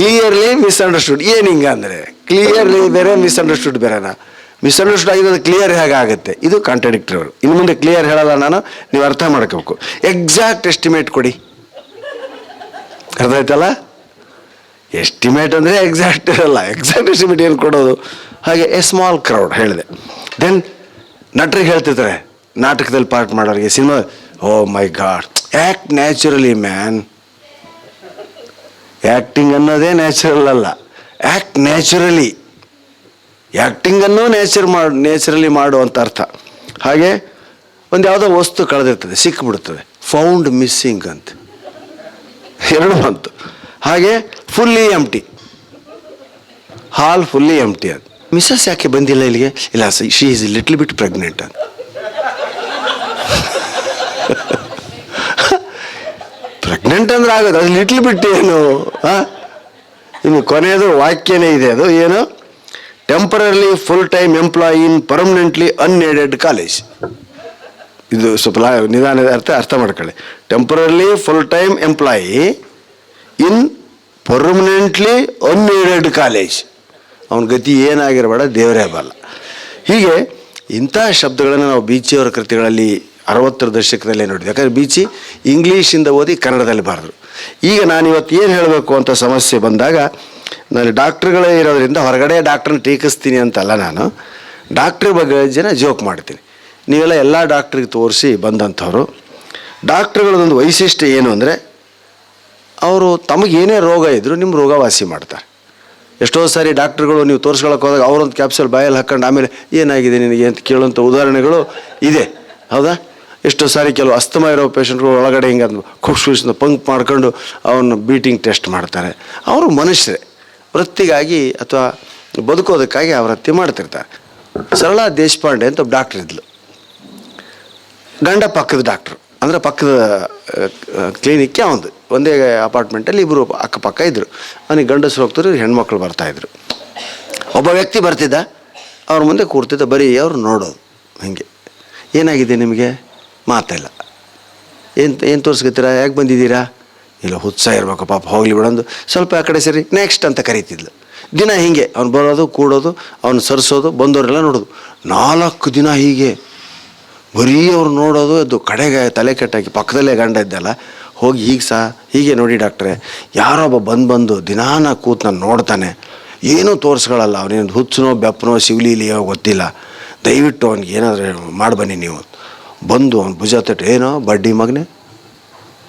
ಕ್ಲಿಯರ್ಲಿ ಮಿಸ್ಅಂಡರ್ಸ್ಟುಡ್ ಏನು ಹಿಂಗ ಅಂದರೆ? ಕ್ಲಿಯರ್ಲಿ ಬೇರೆ ಮಿಸ್ಅಂಡರ್ಸ್ಟುಡ್ ಬೇರೆನಾ? ಮಿಸ್ಅಂಡರ್ಸ್ಟುಡ್ ಆಗಿರೋದು ಕ್ಲಿಯರ್ ಹೇಗಾಗುತ್ತೆ? ಇದು ಕಾಂಟ್ರಡಿಕ್ಟರಿ ಇನ್ನು ಮುಂದೆ ಕ್ಲಿಯರ್ ಹೇಳಲ್ಲ ನಾನು, ನೀವು ಅರ್ಥ ಮಾಡ್ಕೋಬೇಕು. ಎಕ್ಸಾಕ್ಟ್ ಎಸ್ಟಿಮೇಟ್ ಕೊಡಿ. ಅರ್ಥ ಆಯ್ತಲ್ಲ ಎಸ್ಟಿಮೇಟ್ ಅಂದರೆ ಎಕ್ಸಾಕ್ಟ್ ಇರಲ್ಲ ಎಕ್ಸಾಕ್ಟ್ ಎಸ್ಟಿಮೇಟ್ ಏನು ಕೊಡೋದು? ಹಾಗೆ ಎ ಸ್ಮಾಲ್ ಕ್ರೌಡ್ ಹೇಳಿದೆ. ದೆನ್ ನಟರಿಗೆ ಹೇಳ್ತಿರ್ತಾರೆ, ನಾಟಕದಲ್ಲಿ ಪಾರ್ಟ್ ಮಾಡೋರಿಗೆ, cinema oh my god act naturally man acting ಅನ್ನೋದೇ ನ್ಯಾಚುರಲ್ ಅಲ್ಲ. ಆ್ಯಕ್ಟ್ ನ್ಯಾಚುರಲಿ ಆ್ಯಕ್ಟಿಂಗನ್ನು ನೇಚರ್ ಮಾಡಿ ನೇಚರಲಿ ಮಾಡುವಂಥ ಅರ್ಥ. ಹಾಗೆ ಒಂದು ಯಾವುದೋ ವಸ್ತು ಕಳೆದಿರ್ತದೆ ಸಿಕ್ಕಿಬಿಡ್ತದೆ ಫೌಂಡ್ ಮಿಸ್ಸಿಂಗ್ ಅಂತ. ಎರಡು ಮಂತು ಹಾಗೆ ಫುಲ್ಲಿ ಎಂಟಿ ಹಾಲ್ ಫುಲ್ಲಿ ಎಂಟಿ ಅಂತ. ಮಿಸ್ಸಸ್ ಯಾಕೆ ಬಂದಿಲ್ಲ ಇಲ್ಲಿಗೆ? ಇಲ್ಲ she is little bit pregnant ಅಂತ. ಪ್ರೆಗ್ನೆಂಟ್ ಅಂದ್ರೆ ಆಗೋದು. ಅದು ಲಿಟ್ಲ್ ಬಿಟ್ಟು ಏನು? ಇನ್ನು ಕೊನೆಯದು ವಾಕ್ಯನೇ ಇದೆ ಅದು. ಏನು? Temporarily full time employee in permanently unaided college ಇದು ಸ್ವಲ್ಪ ನಿಧಾನದ ಅರ್ಥ ಅರ್ಥ ಮಾಡ್ಕೊಳ್ಳಿ. Temporarily full time employee in permanently unaided college ಅವನ ಗತಿ ಏನಾಗಿರಬೇಡ, ದೇವರೇ ಬಲ್ಲ ಹೀಗೆ ಇಂಥ ಶಬ್ದಗಳನ್ನು ನಾವು ಬೀಚಿಯವರ ಕೃತಿಗಳಲ್ಲಿ ಅರವತ್ತರ ದಶಕದಲ್ಲೇ ನೋಡಿದೆ. ಯಾಕಂದರೆ ಬೀಚಿ ಇಂಗ್ಲೀಷಿಂದ ಓದಿ ಕನ್ನಡದಲ್ಲಿ ಬಾರದು ಈಗ ನಾನು ಇವತ್ತು ಏನು ಹೇಳಬೇಕು ಅಂತ ಸಮಸ್ಯೆ ಬಂದಾಗ, ನಾನು ಡಾಕ್ಟ್ರುಗಳೇ ಇರೋದರಿಂದ ಹೊರಗಡೆ ಡಾಕ್ಟ್ರನ್ನ ಟೀಕಿಸ್ತೀನಿ ಅಂತಲ್ಲ ನಾನು. ಡಾಕ್ಟ್ರ್ ಬಗ್ಗೆ ಜನ ಜೋಕ್ ಮಾಡ್ತೀನಿ. ನೀವೆಲ್ಲ ಎಲ್ಲ ಡಾಕ್ಟ್ರಿಗೆ ತೋರಿಸಿ ಬಂದಂಥವ್ರು. ಡಾಕ್ಟ್ರುಗಳದೊಂದು ವೈಶಿಷ್ಟ್ಯ ಏನು ಅಂದರೆ, ಅವರು ತಮಗೇನೇ ರೋಗ ಇದ್ದರೂ ನಿಮ್ಮ ರೋಗ ವಾಸಿ ಮಾಡ್ತಾರೆ. ಎಷ್ಟೋ ಸಾರಿ ಡಾಕ್ಟ್ರುಗಳು ನೀವು ತೋರಿಸ್ಕೊಳಕ್ಕೆ ಹೋದಾಗ ಅವರೊಂದು ಕ್ಯಾಪ್ಸೂಲ್ ಬಾಯಲ್ಲಿ ಹಾಕ್ಕೊಂಡು ಆಮೇಲೆ ಏನಾಗಿದೆ ನಿನಗೆ ಅಂತ ಕೇಳುವಂಥ ಉದಾಹರಣೆಗಳು ಇದೆ. ಹೌದಾ? ಎಷ್ಟೋ ಸಾರಿ ಕೆಲವು ಅಸ್ತಮ ಇರೋ ಪೇಷಂಟ್ಗಳು ಒಳಗಡೆ ಹಿಂಗೆ ಅದು ಖುಷಿಯಿಂದ ಪಂಕ್ ಮಾಡ್ಕೊಂಡು ಅವನ್ನ ಬೀಟಿಂಗ್ ಟೆಸ್ಟ್ ಮಾಡ್ತಾರೆ. ಅವರು ಮನುಷ್ಯರೇ. ವೃತ್ತಿಗಾಗಿ ಅಥವಾ ಬದುಕೋದಕ್ಕಾಗಿ ಆ ವೃತ್ತಿ ಮಾಡ್ತಿರ್ತಾರೆ. ಸರಳ ದೇಶಪಾಂಡೆ ಅಂತ ಒಬ್ಬ ಡಾಕ್ಟ್ರ್ ಇದ್ಲು. ಗಂಡ ಪಕ್ಕದ ಡಾಕ್ಟ್ರು ಅಂದರೆ ಪಕ್ಕದ ಕ್ಲಿನಿಕ್ಗೆ ಅವಂದು ಒಂದೇ ಅಪಾರ್ಟ್ಮೆಂಟಲ್ಲಿ ಇಬ್ಬರು ಅಕ್ಕಪಕ್ಕ ಇದ್ದರು ಅವನಿಗೆ ಗಂಡಸರು ಹೋಗ್ತಾರೆ ಹೆಣ್ಮಕ್ಳು ಬರ್ತಾಯಿದ್ರು ಒಬ್ಬ ವ್ಯಕ್ತಿ ಬರ್ತಿದ್ದ. ಅವ್ರ ಮುಂದೆ ಕೂರ್ತಿದ್ದ. ಬರೀ ಅವ್ರು ನೋಡೋದು. ಹಾಗೆ. ಏನಾಗಿದೆ ನಿಮಗೆ? ಮಾತಿಲ್ಲ. ಏನು ಏನು ತೋರಿಸ್ಕೊತೀರಾ? ಯಾಕೆ ಬಂದಿದ್ದೀರಾ? ಇಲ್ಲ ಹುತ್ಸ ಇರಬೇಕು ಪಾಪ, ಹೋಗಲಿ ಬಿಡೋದು ಸ್ವಲ್ಪ ಆ ಕಡೆ ಸರಿ ನೆಕ್ಸ್ಟ್ ಅಂತ ಕರೀತಿದ್ಲು. ದಿನ ಹೀಗೆ, ಅವ್ನು ಬರೋದು, ಕೂಡೋದು, ಅವ್ನು ಸರಿಸೋದು ಬಂದವರೆಲ್ಲ ನೋಡೋದು. ನಾಲ್ಕು ದಿನ ಹೀಗೆ, ಬರೀ ಅವ್ರು ನೋಡೋದು, ಅದು ಕಡೆಗೆ ತಲೆ ಕೆಟ್ಟಾಕಿ, ಪಕ್ಕದಲ್ಲೇ ಗಂಡ ಇದ್ದಲ್ಲ. ಹೋಗಿ ಹೀಗೆ ಸಹ ಹೀಗೆ ನೋಡಿ ಡಾಕ್ಟ್ರೆ. ಯಾರೋ ಒಬ್ಬ ಬಂದು ಬಂದು ದಿನಾನ ಕೂತು ನಾನು ನೋಡ್ತಾನೆ. ಏನೂ ತೋರಿಸ್ಕೊಳ್ಳಲ್ಲ ಅವನೇನು ಹುಚ್ಚನೋ, ಬೆಪ್ಪನೋ ಶಿವಲೀಲಿಯೋ ಗೊತ್ತಿಲ್ಲ. ದಯವಿಟ್ಟು ಅವ್ನಿಗೆ ಏನಾದರೂ ಮಾಡಿ ಬನ್ನಿ ನೀವು. ಬಂದು ಅವ್ನು ಭುಜ ತಟ್ಟು, ಏನೋ ಬಡ್ಡಿ ಮಗನೇ,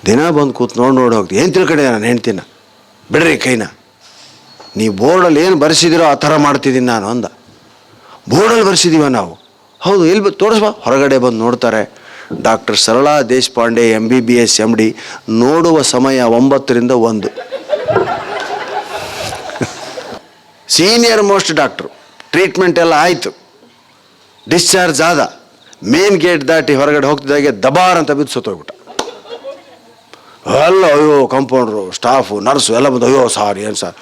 ದಿನ ಬಂದು ಕೂತು ನೋಡಿ ನೋಡಿ ಹೋಗ್ತೀನಿ ಏನು ತಿಳ್ಕೊಂಡೆ ನಾನು ಹೆಣ್ತಿನ? ಬಿಡ್ರಿ ಕೈನ. ನೀವು ಬೋರ್ಡಲ್ಲಿ ಏನು ಬರೆಸಿದಿರೋ ಆ ಥರ ಮಾಡ್ತಿದ್ದೀನಿ ನಾನು ಅಂದ. ಬೋರ್ಡಲ್ಲಿ ಬರೆಸಿದೀವ ನಾವು? ಹೌದು ಎಲ್ಲಿ ತೋರಿಸ್ಬಾ. ಹೊರಗಡೆ ಬಂದು ನೋಡ್ತಾರೆ. Doctor Sarala Deshpande M B B S M D ನೋಡುವ ಸಮಯ ಒಂಬತ್ತರಿಂದ ಒಂದು. ಸೀನಿಯರ್ ಮೋಸ್ಟ್ ಡಾಕ್ಟ್ರು ಟ್ರೀಟ್ಮೆಂಟ್ ಎಲ್ಲ ಆಯಿತು. ಡಿಸ್ಚಾರ್ಜ್ ಆದ. ಮೇನ್ ಗೇಟ್ ದಾಟಿ ಹೊರಗಡೆ ಹೋಗ್ತಿದ್ದಾಗೆ ದಬಾರ್ ಅಂತ ಬಿದ್ದು ಸತ್ತೋಗ್ಬಿಟ್ಟ. ಎಲ್ಲ ಅಯ್ಯೋ ಕಂಪೌಂಡ್ರು ಸ್ಟಾಫು ನರ್ಸು ಎಲ್ಲ ಬಂದು, ಅಯ್ಯೋ, ಸಾರ್, ಏನು ಸರ್?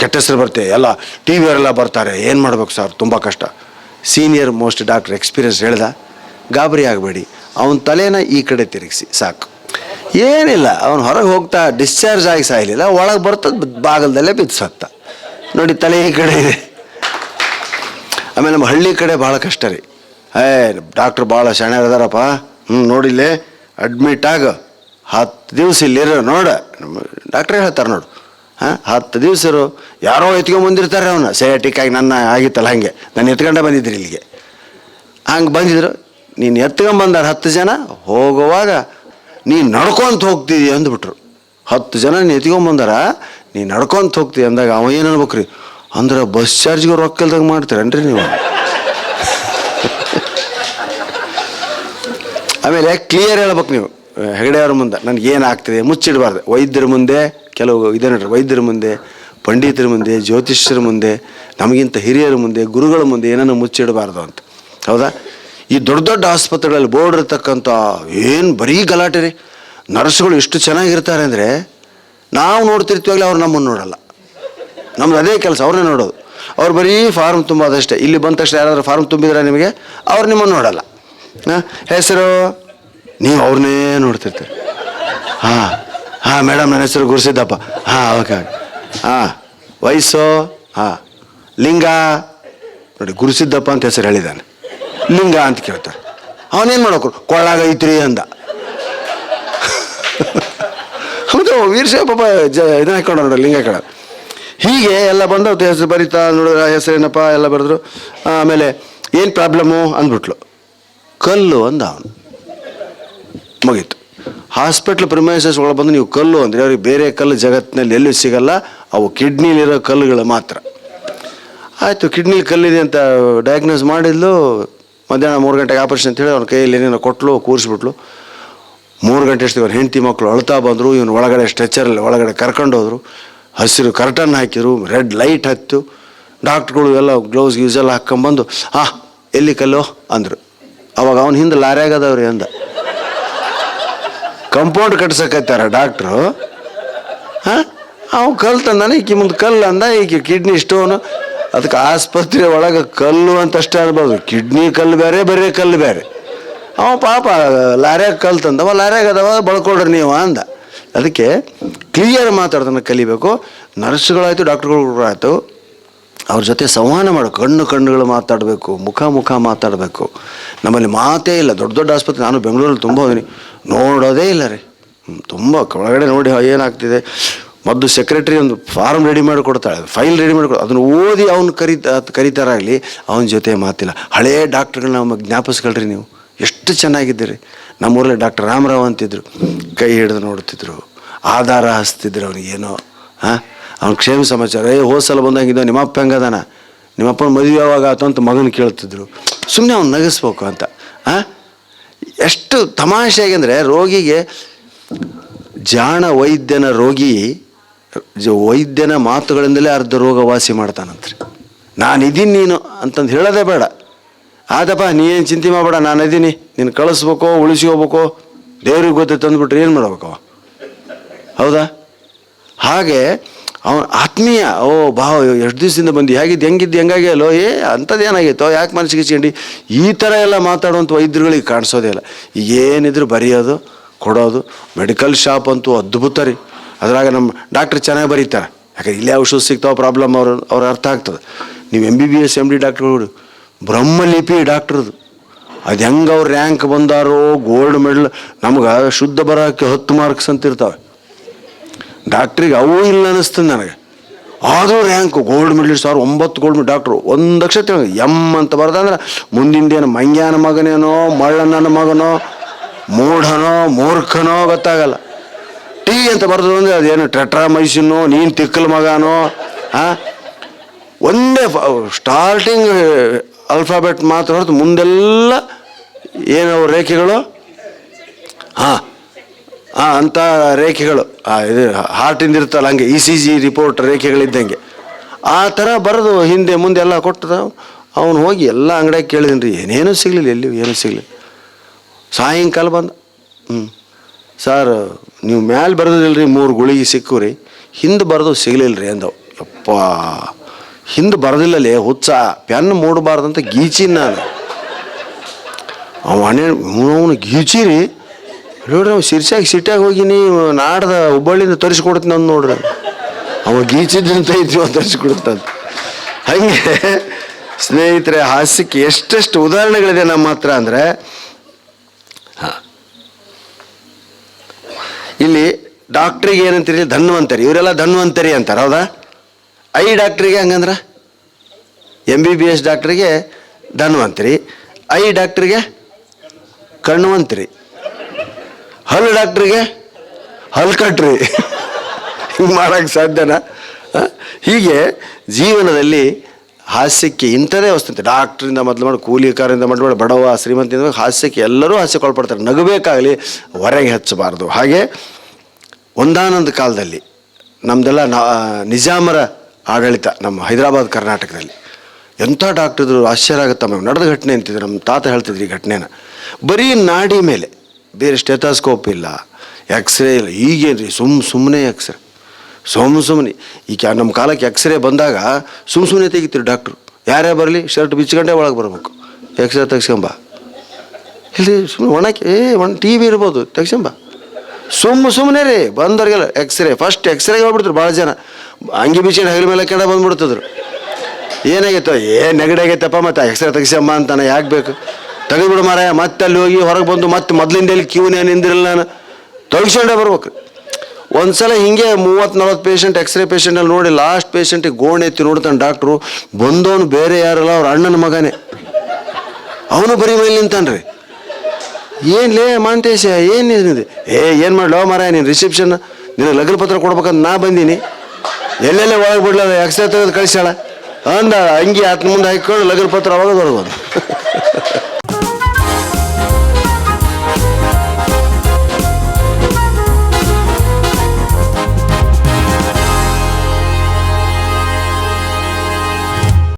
ಕೆಟ್ಟ ಹೆಸರು ಬರುತ್ತೆ. ಎಲ್ಲ ಟಿ ವಿಯವರೆಲ್ಲ ಬರ್ತಾರೆ. ಏನು ಮಾಡ್ಬೇಕು ಸರ್? ತುಂಬ ಕಷ್ಟ. ಸೀನಿಯರ್ ಮೋಸ್ಟ್ ಡಾಕ್ಟರ್ ಎಕ್ಸ್ಪೀರಿಯನ್ಸ್ ಹೇಳ್ದ? ಗಾಬರಿ ಆಗಬೇಡಿ. ಅವನ ತಲೆನ ಈ ಕಡೆ ತಿರುಗಿಸಿ, ಸಾಕು. ಏನಿಲ್ಲ, ಅವನು ಹೊರಗೆ ಹೋಗ್ತಾ ಡಿಸ್ಚಾರ್ಜ್ ಆಗಿ ಸಾಯಲಿಲ್ಲ. ಒಳಗೆ ಬರ್ತದ ಬಾಗಲದಲ್ಲೇ ಬಿದ್ದು ಸತ್ತ. ನೋಡಿ, ತಲೆ ಈ ಕಡೆ ಇದೆ. ಆಮೇಲೆ ನಮ್ಮ ಹಳ್ಳಿ ಕಡೆ ಭಾಳ ಕಷ್ಟ ರೀ. ಏ, ಡಾಕ್ಟ್ರ್ ಭಾಳ ಶಾಣೆ ಇದಾರಪ್ಪ ಹ್ಞೂ ನೋಡಿಲ್ಲೇ. ಅಡ್ಮಿಟ್ ಆಗ ಹತ್ತು ದಿವಸ ಇಲ್ಲಿರ ನೋಡ. ಡಾಕ್ಟ್ರೇ ಹೇಳ್ತಾರೆ ನೋಡು. ಹಾಂ, ಹತ್ತು ದಿವಸ ಇರು. ಯಾರೋ ಎತ್ಕೊಂಬಂದಿರ್ತಾರೆ ಅವನು. ಸೈಯಾಟಿಕ್ ಆಗಿ ನನ್ನ ಆಗಿತ್ತಲ್ಲ ಹಾಗೆ. ನಾನು ಎತ್ಕೊಂಡೆ ಬಂದಿದ್ರಿ ಇಲ್ಲಿಗೆ. ಹಂಗೆ ಬಂದಿದ್ರು. ನೀನು ಎತ್ಕೊಂಬಂದಾರ ಹತ್ತು ಜನ, ಹೋಗುವಾಗ ನೀನು ನಡ್ಕೊಂತ ಹೋಗ್ತಿದ್ದೀಯ ಅಂದ್ಬಿಟ್ರು. ಹತ್ತು ಜನ ನೀನು ಎತ್ಕೊಂಬಂದಾರ ನೀನು ನಡ್ಕೊಂತ ಹೋಗ್ತಿ ಅಂದಾಗ ಅವ ಏನು ಅನ್ಬೇಕ್ರಿ? ಅಂದ್ರೆ ಬಸ್ ಚಾರ್ಜ್ಗೆ ರೊಕ್ಕ ಇಲ್ದಾಗ ಮಾಡ್ತೀರೇನ್ರಿ ನೀವು? ಆಮೇಲೆ ಕ್ಲಿಯರ್ ಹೇಳ್ಬೇಕು ನೀವು. ಹೆಗಡೆಯವ್ರ ಮುಂದೆ. ನನಗೆ ಏನು ಆಗ್ತಿದೆ? ಮುಚ್ಚಿಡಬಾರ್ದು. ವೈದ್ಯರ ಮುಂದೆ, ಕೆಲವು ಇದೆ ನೋಡ್ರಿ, ವೈದ್ಯರ ಮುಂದೆ, ಪಂಡಿತರ ಮುಂದೆ, ಜ್ಯೋತಿಷ್ಯರ ಮುಂದೆ, ನಮಗಿಂತ ಹಿರಿಯರ ಮುಂದೆ, ಗುರುಗಳ ಮುಂದೆ ಏನನ್ನು ಮುಚ್ಚಿಡಬಾರ್ದು ಅಂತ. ಹೌದಾ? ಈ ದೊಡ್ಡ ದೊಡ್ಡ ಆಸ್ಪತ್ರೆಗಳಲ್ಲಿ ಬೋರ್ಡ್ ಇರ್ತಕ್ಕಂಥ ಏನು ಬರೀ ಗಲಾಟೆ ರೀ. ನರ್ಸ್ಗಳು ಎಷ್ಟು ಚೆನ್ನಾಗಿರ್ತಾರೆ ಅಂದರೆ ನಾವು ನೋಡ್ತಿರ್ತೀವಾಗಲೇ ಅವ್ರು ನಮ್ಮನ್ನು ನೋಡಲ್ಲ. ನಮ್ದು ಅದೇ ಕೆಲಸ, ಅವ್ರನ್ನೇ ನೋಡೋದು. ಅವ್ರು ಬರೀ ಫಾರ್ಮ್ ತುಂಬೋದಷ್ಟೇ ಇಲ್ಲಿ ಬಂದ ತಕ್ಷಣ ಯಾರಾದರೂ ಫಾರ್ಮ್ ತುಂಬಿದ್ರೆ ನಿಮಗೆ ಅವ್ರು ನಿಮ್ಮನ್ನು ನೋಡಲ್ಲ. ಹೆಸರು? ನೀವು ಅವ್ರನ್ನೇ ನೋಡ್ತಿರ್ತೀರಿ. ಹಾಂ ಹಾಂ, ಮೇಡಮ್, ನನ್ನ ಹೆಸರು ಗುರುಸಿದ್ದಪ್ಪ. ಹಾಂ, ಓಕೆ ಹಾಂ, ವಯಸ್ಸು? ಹಾಂ. ಲಿಂಗ? ನೋಡಿ, ಗುರುಸಿದ್ದಪ್ಪ ಅಂತ ಹೆಸರು ಹೇಳಿದ್ದಾನೆ. ಲಿಂಗ ಅಂತ ಕೇಳ್ತಾರೆ. ಅವನೇನು ಮಾಡೋಕ್ರು ಕೊಳ್ಳಾಗ ಐತ್ರಿ ಅಂದ. ಹೌದು ವೀರಶೈವ ಪಾಪ ಜ, ಇದನ್ನ ಹಾಕೊಂಡು ನೋಡಿ, ಲಿಂಗ ಕಡೆ ಹೀಗೆ ಎಲ್ಲ ಬಂದು ಹೆಸರು ಬರೀತಾ ನೋಡಿದ್ರೆ ಹೆಸರೇನಪ್ಪ ಎಲ್ಲ ಬರೆದ್ರು. ಆಮೇಲೆ, ಏನು ಪ್ರಾಬ್ಲಮ್ಮು ಅಂದ್ಬಿಟ್ಲು. ಕಲ್ಲು ಅಂದ ಅವನು. ಮುಗೀತು. ಹಾಸ್ಪಿಟ್ಲ್ ಪ್ರಿಮೈಸಸ್ ಒಳಗೆ ಬಂದು ನೀವು ಕಲ್ಲು ಅಂದರೆ ಅವ್ರಿಗೆ ಬೇರೆ ಕಲ್ಲು ಜಗತ್ತಿನಲ್ಲಿ ಎಲ್ಲೂ ಸಿಗಲ್ಲ, ಅವು ಕಿಡ್ನಿಲಿರೋ ಕಲ್ಲುಗಳು ಮಾತ್ರ. ಆಯಿತು, ಕಿಡ್ನಿಲಿ ಕಲ್ಲಿದೆ ಅಂತ ಡಯಾಗ್ನೋಸ್ ಮಾಡಿದ್ಲು. ಮಧ್ಯಾಹ್ನ ಮೂರು ಗಂಟೆಗೆ ಆಪರೇಷನ್ ಅಂತ ಹೇಳಿ ಅವ್ನ ಕೈಯಲ್ಲಿ ಏನೇನೋ ಕೊಟ್ಟಲು ಕೂರಿಸ್ಬಿಟ್ಲು. ಮೂರು ಗಂಟೆ ಅಷ್ಟು ಅವ್ರ ಹೆಂಡತಿ ಮಕ್ಕಳು ಅಳ್ತಾ ಬಂದರು, ಇವನು ಒಳಗಡೆ ಸ್ಟ್ರೆಚರಲ್ಲಿ ಒಳಗಡೆ ಕರ್ಕೊಂಡು ಹೋದರು. ಹಸಿರು ಕರ್ಟನ್ ಹಾಕಿದ್ರು ರೆಡ್ ಲೈಟ್ ಹತ್ತು. ಡಾಕ್ಟ್ರುಗಳು ಎಲ್ಲ ಗ್ಲೌಸ್ ಗ್ಯೂಸ್ ಎಲ್ಲ ಹಾಕ್ಕೊಂಬಂದು ಆ ಎಲ್ಲಿ ಕಲ್ಲು? ಅಂದರು. ಅವಾಗ ಅವನ ಹಿಂದೆ ಲಾರ್ಯಾಗದವ್ರಿ ಅಂದ. ಕಂಪೌಂಡ್ ಕಟ್ಸಕತ್ತಾರ ಡಾಕ್ಟ್ರು ಹಾಂ? ಅವ ಕಲ್ಲು ತಂದಾನೆ, ಈಕಿ ಮುಂದೆ ಕಲ್ಲು ಅಂದ, ಈಕೆ ಕಿಡ್ನಿ ಸ್ಟೋನು ಅದಕ್ಕೆ ಆಸ್ಪತ್ರೆ ಒಳಗೆ ಕಲ್ಲು ಅಂತಷ್ಟೇ ಅನ್ಬೋದು. ಕಿಡ್ನಿ ಕಲ್ಲು ಬೇರೆ, ಬರೀ ಕಲ್ಲು ಬೇರೆ. ಅವ ಪಾಪ ಲಾರ್ಯಾಗ ಕಲ್ಲು ತಂದವ, ಲಾರ್ಯಾಗ ಅದವ, ಬಳ್ಕೊಡ್ರಿ ನೀವು ಅಂದ. ಅದಕ್ಕೆ ಕ್ಲಿಯರ್ ಮಾತಾಡ್ದನ್ನ ಕಲಿಬೇಕು. ನರ್ಸ್ಗಳಾಯಿತು ಡಾಕ್ಟ್ರುಗಳು ಆಯಿತು ಅವ್ರ ಜೊತೆ ಸಂವಹನ ಮಾಡಬೇಕು ಕಣ್ಣು ಕಣ್ಣುಗಳು ಮಾತಾಡಬೇಕು, ಮುಖ ಮುಖ ಮಾತಾಡಬೇಕು. ನಮ್ಮಲ್ಲಿ ಮಾತೇ ಇಲ್ಲ. ದೊಡ್ಡ ದೊಡ್ಡ ಆಸ್ಪತ್ರೆ, ನಾನು ಬೆಂಗಳೂರಲ್ಲಿ ತುಂಬ ಹೋದಿನಿ. ನೋಡೋದೇ ಇಲ್ಲ ರೀ. ತುಂಬ ಒಳಗಡೆ ನೋಡಿ ಏನಾಗ್ತಿದೆ. ಮೊದಲು ಸೆಕ್ರೆಟರಿ ಒಂದು ಫಾರ್ಮ್ ರೆಡಿ ಮಾಡಿ ಕೊಡ್ತಾಳೆ. ಫೈಲ್ ರೆಡಿ ಮಾಡಿ ಅದನ್ನು ಓದಿ ಅವ್ನು ಕರಿತ ಕರಿತಾರಾಗಲಿ, ಅವನ ಜೊತೆ ಮಾತಿಲ್ಲ. ಹಳೇ ಡಾಕ್ಟ್ರುಗಳನ್ನ ನಮಗೆ ಜ್ಞಾಪಿಸ್ಕೊಳ್ರಿ ನೀವು. ಎಷ್ಟು ಚೆನ್ನಾಗಿದ್ದೀರಿ. ನಮ್ಮೂರಲ್ಲಿ ಡಾಕ್ಟರ್ ರಾಮರಾವ್ ಅಂತಿದ್ರು. ಕೈ ಹಿಡಿದು ನೋಡ್ತಿದ್ರು. ಆಧಾರ ಹಸ್ತಿದ್ರು ಏನೋ ಹಾಂ? ಅವ್ನ ಕ್ಷೇಮ ಸಮಾಚಾರ, ಏ, ಹೋದ ಸಲ ಬಂದಂಗಿದ್ದ ನಿಮ್ಮಪ್ಪ ಹೆಂಗದಾನ? ನಿಮ್ಮಪ್ಪನ ಮದುವೆ ಯಾವಾಗ ಆಯ್ತು ಅಂತ ಮಗನ ಕೇಳ್ತಿದ್ರು. ಸುಮ್ಮನೆ ಅವ್ನು ನಗಿಸ್ಬೇಕು ಅಂತ ಹಾಂ ಎಷ್ಟು ತಮಾಷೆ ಅಂದರೆ ರೋಗಿಗೆ ಜಾಣ ವೈದ್ಯನ ರೋಗಿ ವೈದ್ಯನ ಮಾತುಗಳಿಂದಲೇ ಅರ್ಧ ರೋಗ ವಾಸಿ ಮಾಡ್ತಾನಂತ್ರಿ. ನಾನು ಇದೀನಿ ನೀನು ಅಂತಂದು ಹೇಳೋದೇ ಬೇಡ. ಆದಪ್ಪ ನೀನು ಚಿಂತೆ ಮಾಡಬೇಡ ನಾನು ಇದ್ದೀನಿ ನೀನು ಕಳಿಸ್ಬೇಕೋ, ಉಳಿಸ್ಕೋಬೇಕೋ, ದೇವ್ರಿಗೆ ಗೊತ್ತೈತೆ ಅಂದ್ಬಿಟ್ರೆ ಏನು ಮಾಡ್ಬೇಕವ ಹೌದಾ? ಹಾಗೆ ಅವನ ಆತ್ಮೀಯ, ಓ ಬಾ ಎಷ್ಟು ದಿವಸದಿಂದ ಬಂದು ಹೇಗಿದ್ದು ಹೆಂಗಿದ್ದು ಹೆಂಗಾಗಿ ಅಲ್ಲೋ ಏ ಅಂಥದ್ದು ಏನಾಗಿತ್ತೋ ಯಾಕೆ ಮನಸ್ಸಿಗೆ ಇಚ್ಕೊಂಡು ಈ ಥರ ಎಲ್ಲ ಮಾತಾಡುವಂಥ ವೈದ್ಯರುಗಳಿಗೆ ಕಾಣಿಸೋದೇ ಇಲ್ಲ. ಏನಿದ್ರು ಬರೆಯೋದು, ಕೊಡೋದು, ಮೆಡಿಕಲ್ ಶಾಪ್ ಅಂತೂ ಅದ್ಭುತ ರೀ. ಅದ್ರಾಗ ನಮ್ಮ ಡಾಕ್ಟ್ರ್ ಚೆನ್ನಾಗಿ ಬರೀತಾರೆ. ಯಾಕಂದ್ರೆ ಇಲ್ಲೇ ಔಷಧ ಸಿಗ್ತಾವ, ಪ್ರಾಬ್ಲಮ್ ಅವ್ರ ಅವ್ರ ಅರ್ಥ ಆಗ್ತದೆ. ನೀವು M B B S M D ಡಾಕ್ಟ್ರುಗಳು ಬ್ರಹ್ಮಲಿಪಿ ಡಾಕ್ಟ್ರದು. ಅದು ಹೆಂಗೆ ಅವ್ರು ರ್ಯಾಂಕ್ ಬಂದಾರೋ, ಗೋಲ್ಡ್ ಮೆಡಲ್, ನಮ್ಗೆ ಶುದ್ಧ ಬರೋಕ್ಕೆ ಹತ್ತು ಮಾರ್ಕ್ಸ್ ಅಂತ ಇರ್ತಾವೆ ಡಾಕ್ಟ್ರಿಗೆ ಅವು ಇಲ್ಲ ಅನ್ನಿಸ್ತದೆ ನನಗೆ. ಆದರೂ ರ್ಯಾಂಕು ಗೋಲ್ಡ್ ಮೆಡಲಿಸ್ಟ್ ಸಾವಿರ ಒಂಬತ್ತು ಗೋಲ್ಡ್ ಮೆಡಲ್ ಡಾಕ್ಟ್ರು ಒಂದು ಅಕ್ಷರ ಎಂ ಅಂತ ಬರ್ದಂದ್ರೆ ಮುಂದಿಂದೇನು ಮಂಗ್ಯಾನ ಮಗನೇನೋ, ಮಳ್ಳಣ್ಣನ ಮಗನೋ, ಮೂಢನೋ, ಮೂರ್ಖನೋ ಗೊತ್ತಾಗಲ್ಲ. ಟಿ ಅಂತ ಬರ್ದು ಅಂದರೆ ಅದೇನು ಟೆಟ್ರಾ ಮೈಸಿನೋ ನೀನು ತಿಕ್ಕಲ್ ಮಗನೋ ಹಾಂ ಒಂದೇ ಸ್ಟಾರ್ಟಿಂಗ್ ಅಲ್ಫಾಬೆಟ್ ಮಾತ್ರ ಹೊರತು ಮುಂದೆಲ್ಲ ಏನು ರೇಖೆಗಳು, ಹಾಂ. ಹಾಂ ಅಂಥ ರೇಖೆಗಳು. ಆ, ಇದು ಹಾರ್ಟಿಂದ ಇರ್ತಲ್ಲ ಹಂಗೆ ಇ ಸಿ ಜಿ ರಿಪೋರ್ಟ್ ರೇಖೆಗಳಿದ್ದಂಗೆ. ಆ ಥರ ಬರೆದು ಹಿಂದೆ ಮುಂದೆ ಎಲ್ಲ ಕೊಟ್ಟದ ಅವನು ಹೋಗಿ ಎಲ್ಲ ಅಂಗಡಿಯಾಗ ಕೇಳಿದೀನಿ ರೀ ಏನೇನೂ ಸಿಗಲಿಲ್ಲ ಎಲ್ಲಿ ಏನೂ ಸಿಗಲಿಲ್ಲ. ಸಾಯಂಕಾಲ ಬಂದ ಹ್ಞೂ ಸರ್ ನೀವು ಮ್ಯಾಲೆ ಬರೆದಿಲ್ಲ ರೀ ಮೂರು ಗುಳಿಗೆ ಸಿಕ್ಕು ರೀ ಹಿಂದೆ ಬರೆದು ಸಿಗಲಿಲ್ಲ ರೀ ಅಂದವು. ಯಪ್ಪ ಹಿಂದೆ ಬರೆದಿಲ್ಲಲೇ ಹುಚ್ಚ ಪೆನ್ ಮೂಡಬಾರ್ದಂತ ಗೀಚಿನ ನಾನು. ಅವನೇ ಅವನು ಗೀಚಿರಿ ನೋಡ್ರಿ ಅವ ಸಿರ್ಸಾಗ ಹೋಗಿ ನೀವು ನಾಡ್ದ ಹುಬ್ಬಳ್ಳಿಯಿಂದ ತರಿಸ್ಕೊಡ್ತೀನಿ ಅಂದ್ ನೋಡ್ರಿ. ಅವ ಗೀಚಿದ್ದಂತ ಇದ್ವಿ ಅಂತ ತರಿಸ್ಕೊಡ್ತಂತ ಹಂಗೆ ಸ್ನೇಹಿತರೆ, ಹಾಸ್ಯಕ್ಕೆ ಎಷ್ಟೆಷ್ಟು ಉದಾಹರಣೆಗಳಿದೆ ನಮ್ಮ ಹತ್ರ ಅಂದರೆ ಇಲ್ಲಿ ಡಾಕ್ಟ್ರಿಗೆ ಏನಂತೀರಿ, ಧನ್ವಂತರಿ. ಇವರೆಲ್ಲ ಧನ್ವಂತರಿ ಅಂತಾರೆ, ಹೌದಾ? ಐ ಡಾಕ್ಟ್ರಿಗೆ ಹಂಗಂದ್ರೆ? ಎಂ ಬಿ ಬಿ ಎಸ್ ಡಾಕ್ಟ್ರಿಗೆ ಧನ್ವಂತರಿ. ಐ ಡಾಕ್ಟ್ರಿಗೆ ಕಣ್ವಂತರಿ. ಹಲ್ಲು ಡಾಕ್ಟ್ರಿಗೆ? ಹಲ್ ಕಟ್ರಿ. ಹಿಂಗೆ ಮಾಡೋಕ್ಕೆ ಸಾಧ್ಯನಾ? ಹೀಗೆ ಜೀವನದಲ್ಲಿ ಹಾಸ್ಯಕ್ಕೆ ಇಂಥದೇ ವಸ್ತುಂತೆ ಡಾಕ್ಟ್ರಿಂದ ಮೊದಲು ಮಾಡಿ, ಕೂಲಿಕಾರರಿಂದ ಮಾಡಿ, ಬಡವ, ಶ್ರೀಮಂತಿಂದ ಹಾಸ್ಯಕ್ಕೆ ಎಲ್ಲರೂ ಹಾಸ್ಯಕ್ಕೊಳ್ಪಡ್ತಾರೆ ನಗಬೇಕಾಗಲಿ, ಹೊರಗೆ ಹಚ್ಚಬಾರ್ದು. ಹಾಗೆ ಒಂದಾನೊಂದು ಕಾಲದಲ್ಲಿ ನಮ್ಮದೆಲ್ಲ ನಾ ನಿಜಾಮರ ಆಡಳಿತ ನಮ್ಮ ಹೈದರಾಬಾದ್, ಕರ್ನಾಟಕದಲ್ಲಿ. ಎಂಥ ಡಾಕ್ಟ್ರಿದ್ರು ಆಶ್ಚರ್ಯ ಆಗುತ್ತೆ. ನಡೆದ ಘಟನೆ ಅಂತಿದ್ರು. ನಮ್ಮ ತಾತ ಹೇಳ್ತಿದ್ರು ಈ ಘಟನೆನ. ಬರೀ ನಾಡಿ ಮೇಲೆ. ಬೇರೆ ಸ್ಟೆಥಾಸ್ಕೋಪ್ ಇಲ್ಲ ಎಕ್ಸ್ರೇ ಇಲ್ಲ ಈಗೇನು ರೀ ಸುಮ್ಮ ಸುಮ್ಮನೆ ಎಕ್ಸ್ರೇ ಸುಮ್ಮ ಸುಮ್ಮನೆ ಈಗ ನಮ್ಮ ಕಾಲಕ್ಕೆ ಎಕ್ಸ್ರೇ ಬಂದಾಗ ಸುಮ್ಮ ಸುಮ್ಮನೆ ತೆಗಿತೀರಿ ಡಾಕ್ಟ್ರು ಯಾರೇ ಬರಲಿ ಶರ್ಟ್ ಬಿಚ್ಕೊಂಡೆ ಒಳಗೆ ಬರಬೇಕು. ಎಕ್ಸ್ರೇ ತೆಗ್ಸ್ಕೊಂಬ ಇಲ್ಲಿ ಸುಮ್ಮನೆ ಒಣಕ್ಕೆ, ಏ, ಒಣ ಟಿ ವಿ ಇರ್ಬೋದು ತೆಗ್ಸ್ಕೊಂಬ ಸುಮ್ಮ ಸುಮ್ಮನೆ ರೀ ಬಂದವ್ರಿಗೆಲ್ಲ ಎಕ್ಸ್ರೇ ಫಸ್ಟ್ ಎಕ್ಸ್ರೇಗೆ ಹೋಗ್ಬಿಡ್ತಾರೆ ಭಾಳ ಜನ. ಅಂಗಿ ಬಿಚ್ಚಿನ ಹಗಲ ಮೇಲೆ ಕೆಡ ಬಂದ್ಬಿಡ್ತಿದ್ರು. ಏನಾಗೈತೋ, ಏ, ನೆಗಡಿ ಆಗೈತಪ್ಪ ಮತ್ತೆ ಎಕ್ಸ್ರೇ ತೆಗಿಸಮ್ಮ ಅಂತಾನೆ ಯಾಕೆ ಬೇಕು? ತೆಗೆದ್ಬಿಡು ಮಾರಾಯ ಮತ್ತೆ ಅಲ್ಲಿ ಹೋಗಿ ಹೊರಗೆ ಬಂದು ಮತ್ತೆ ಮೊದಲಿಂದ ಎಲ್ಲಿ ಕ್ಯೂನೇ ನಿಂದಿರಲ್ಲ ನಾನು. ತೆಗಿಸ್ಕೊಂಡೇ ಬರ್ಬೇಕು. ಒಂದ್ಸಲ ಹಿಂಗೆ ಮೂವತ್ತು ನಲ್ವತ್ತು ಪೇಷಂಟ್ ಎಕ್ಸ್ರೇ ಪೇಷಂಟಲ್ಲಿ ನೋಡಿ ಲಾಸ್ಟ್ ಪೇಷಂಟಿಗೆ ಗೋಣ್ ಎತ್ತಿ ನೋಡ್ತಾನೆ ಡಾಕ್ಟ್ರು ಬಂದವನು ಬೇರೆ ಯಾರಲ್ಲ, ಅವ್ರ ಅಣ್ಣನ ಮಗನೇ. ಅವನು ಬರೀ ಮೇಲೆ ನಿಂತಾನ್ರಿ. ಏನು ಲೇ ಮಾಂತೇಶ, ಏನು ಇದೆ? ಏ, ಏನು ಮಾಡ್ಲೋ ಮಾರಾಯ ನೀನು ರಿಸೆಪ್ಷನ್ ನಿನಗೆ ಲಗ್ನ ಪತ್ರ ಕೊಡ್ಬೇಕಂತ ನಾ ಬಂದೀನಿ. ಎಲ್ಲೆಲ್ಲೇ ಒಳಗೆ ಬಿಡ್ಲಲ್ಲ ಎಕ್ಸ್ರೇ ತೆಗೆದು ಕಳಿಸ್ಯಾಳ? ಅಂದ ಅಂಗಿ ಆತನ ಮುಂದೆ ಹಾಕಿಕೊಂಡು ಲಗ್ನ ಪತ್ರ ಅವಾಗ *laughs*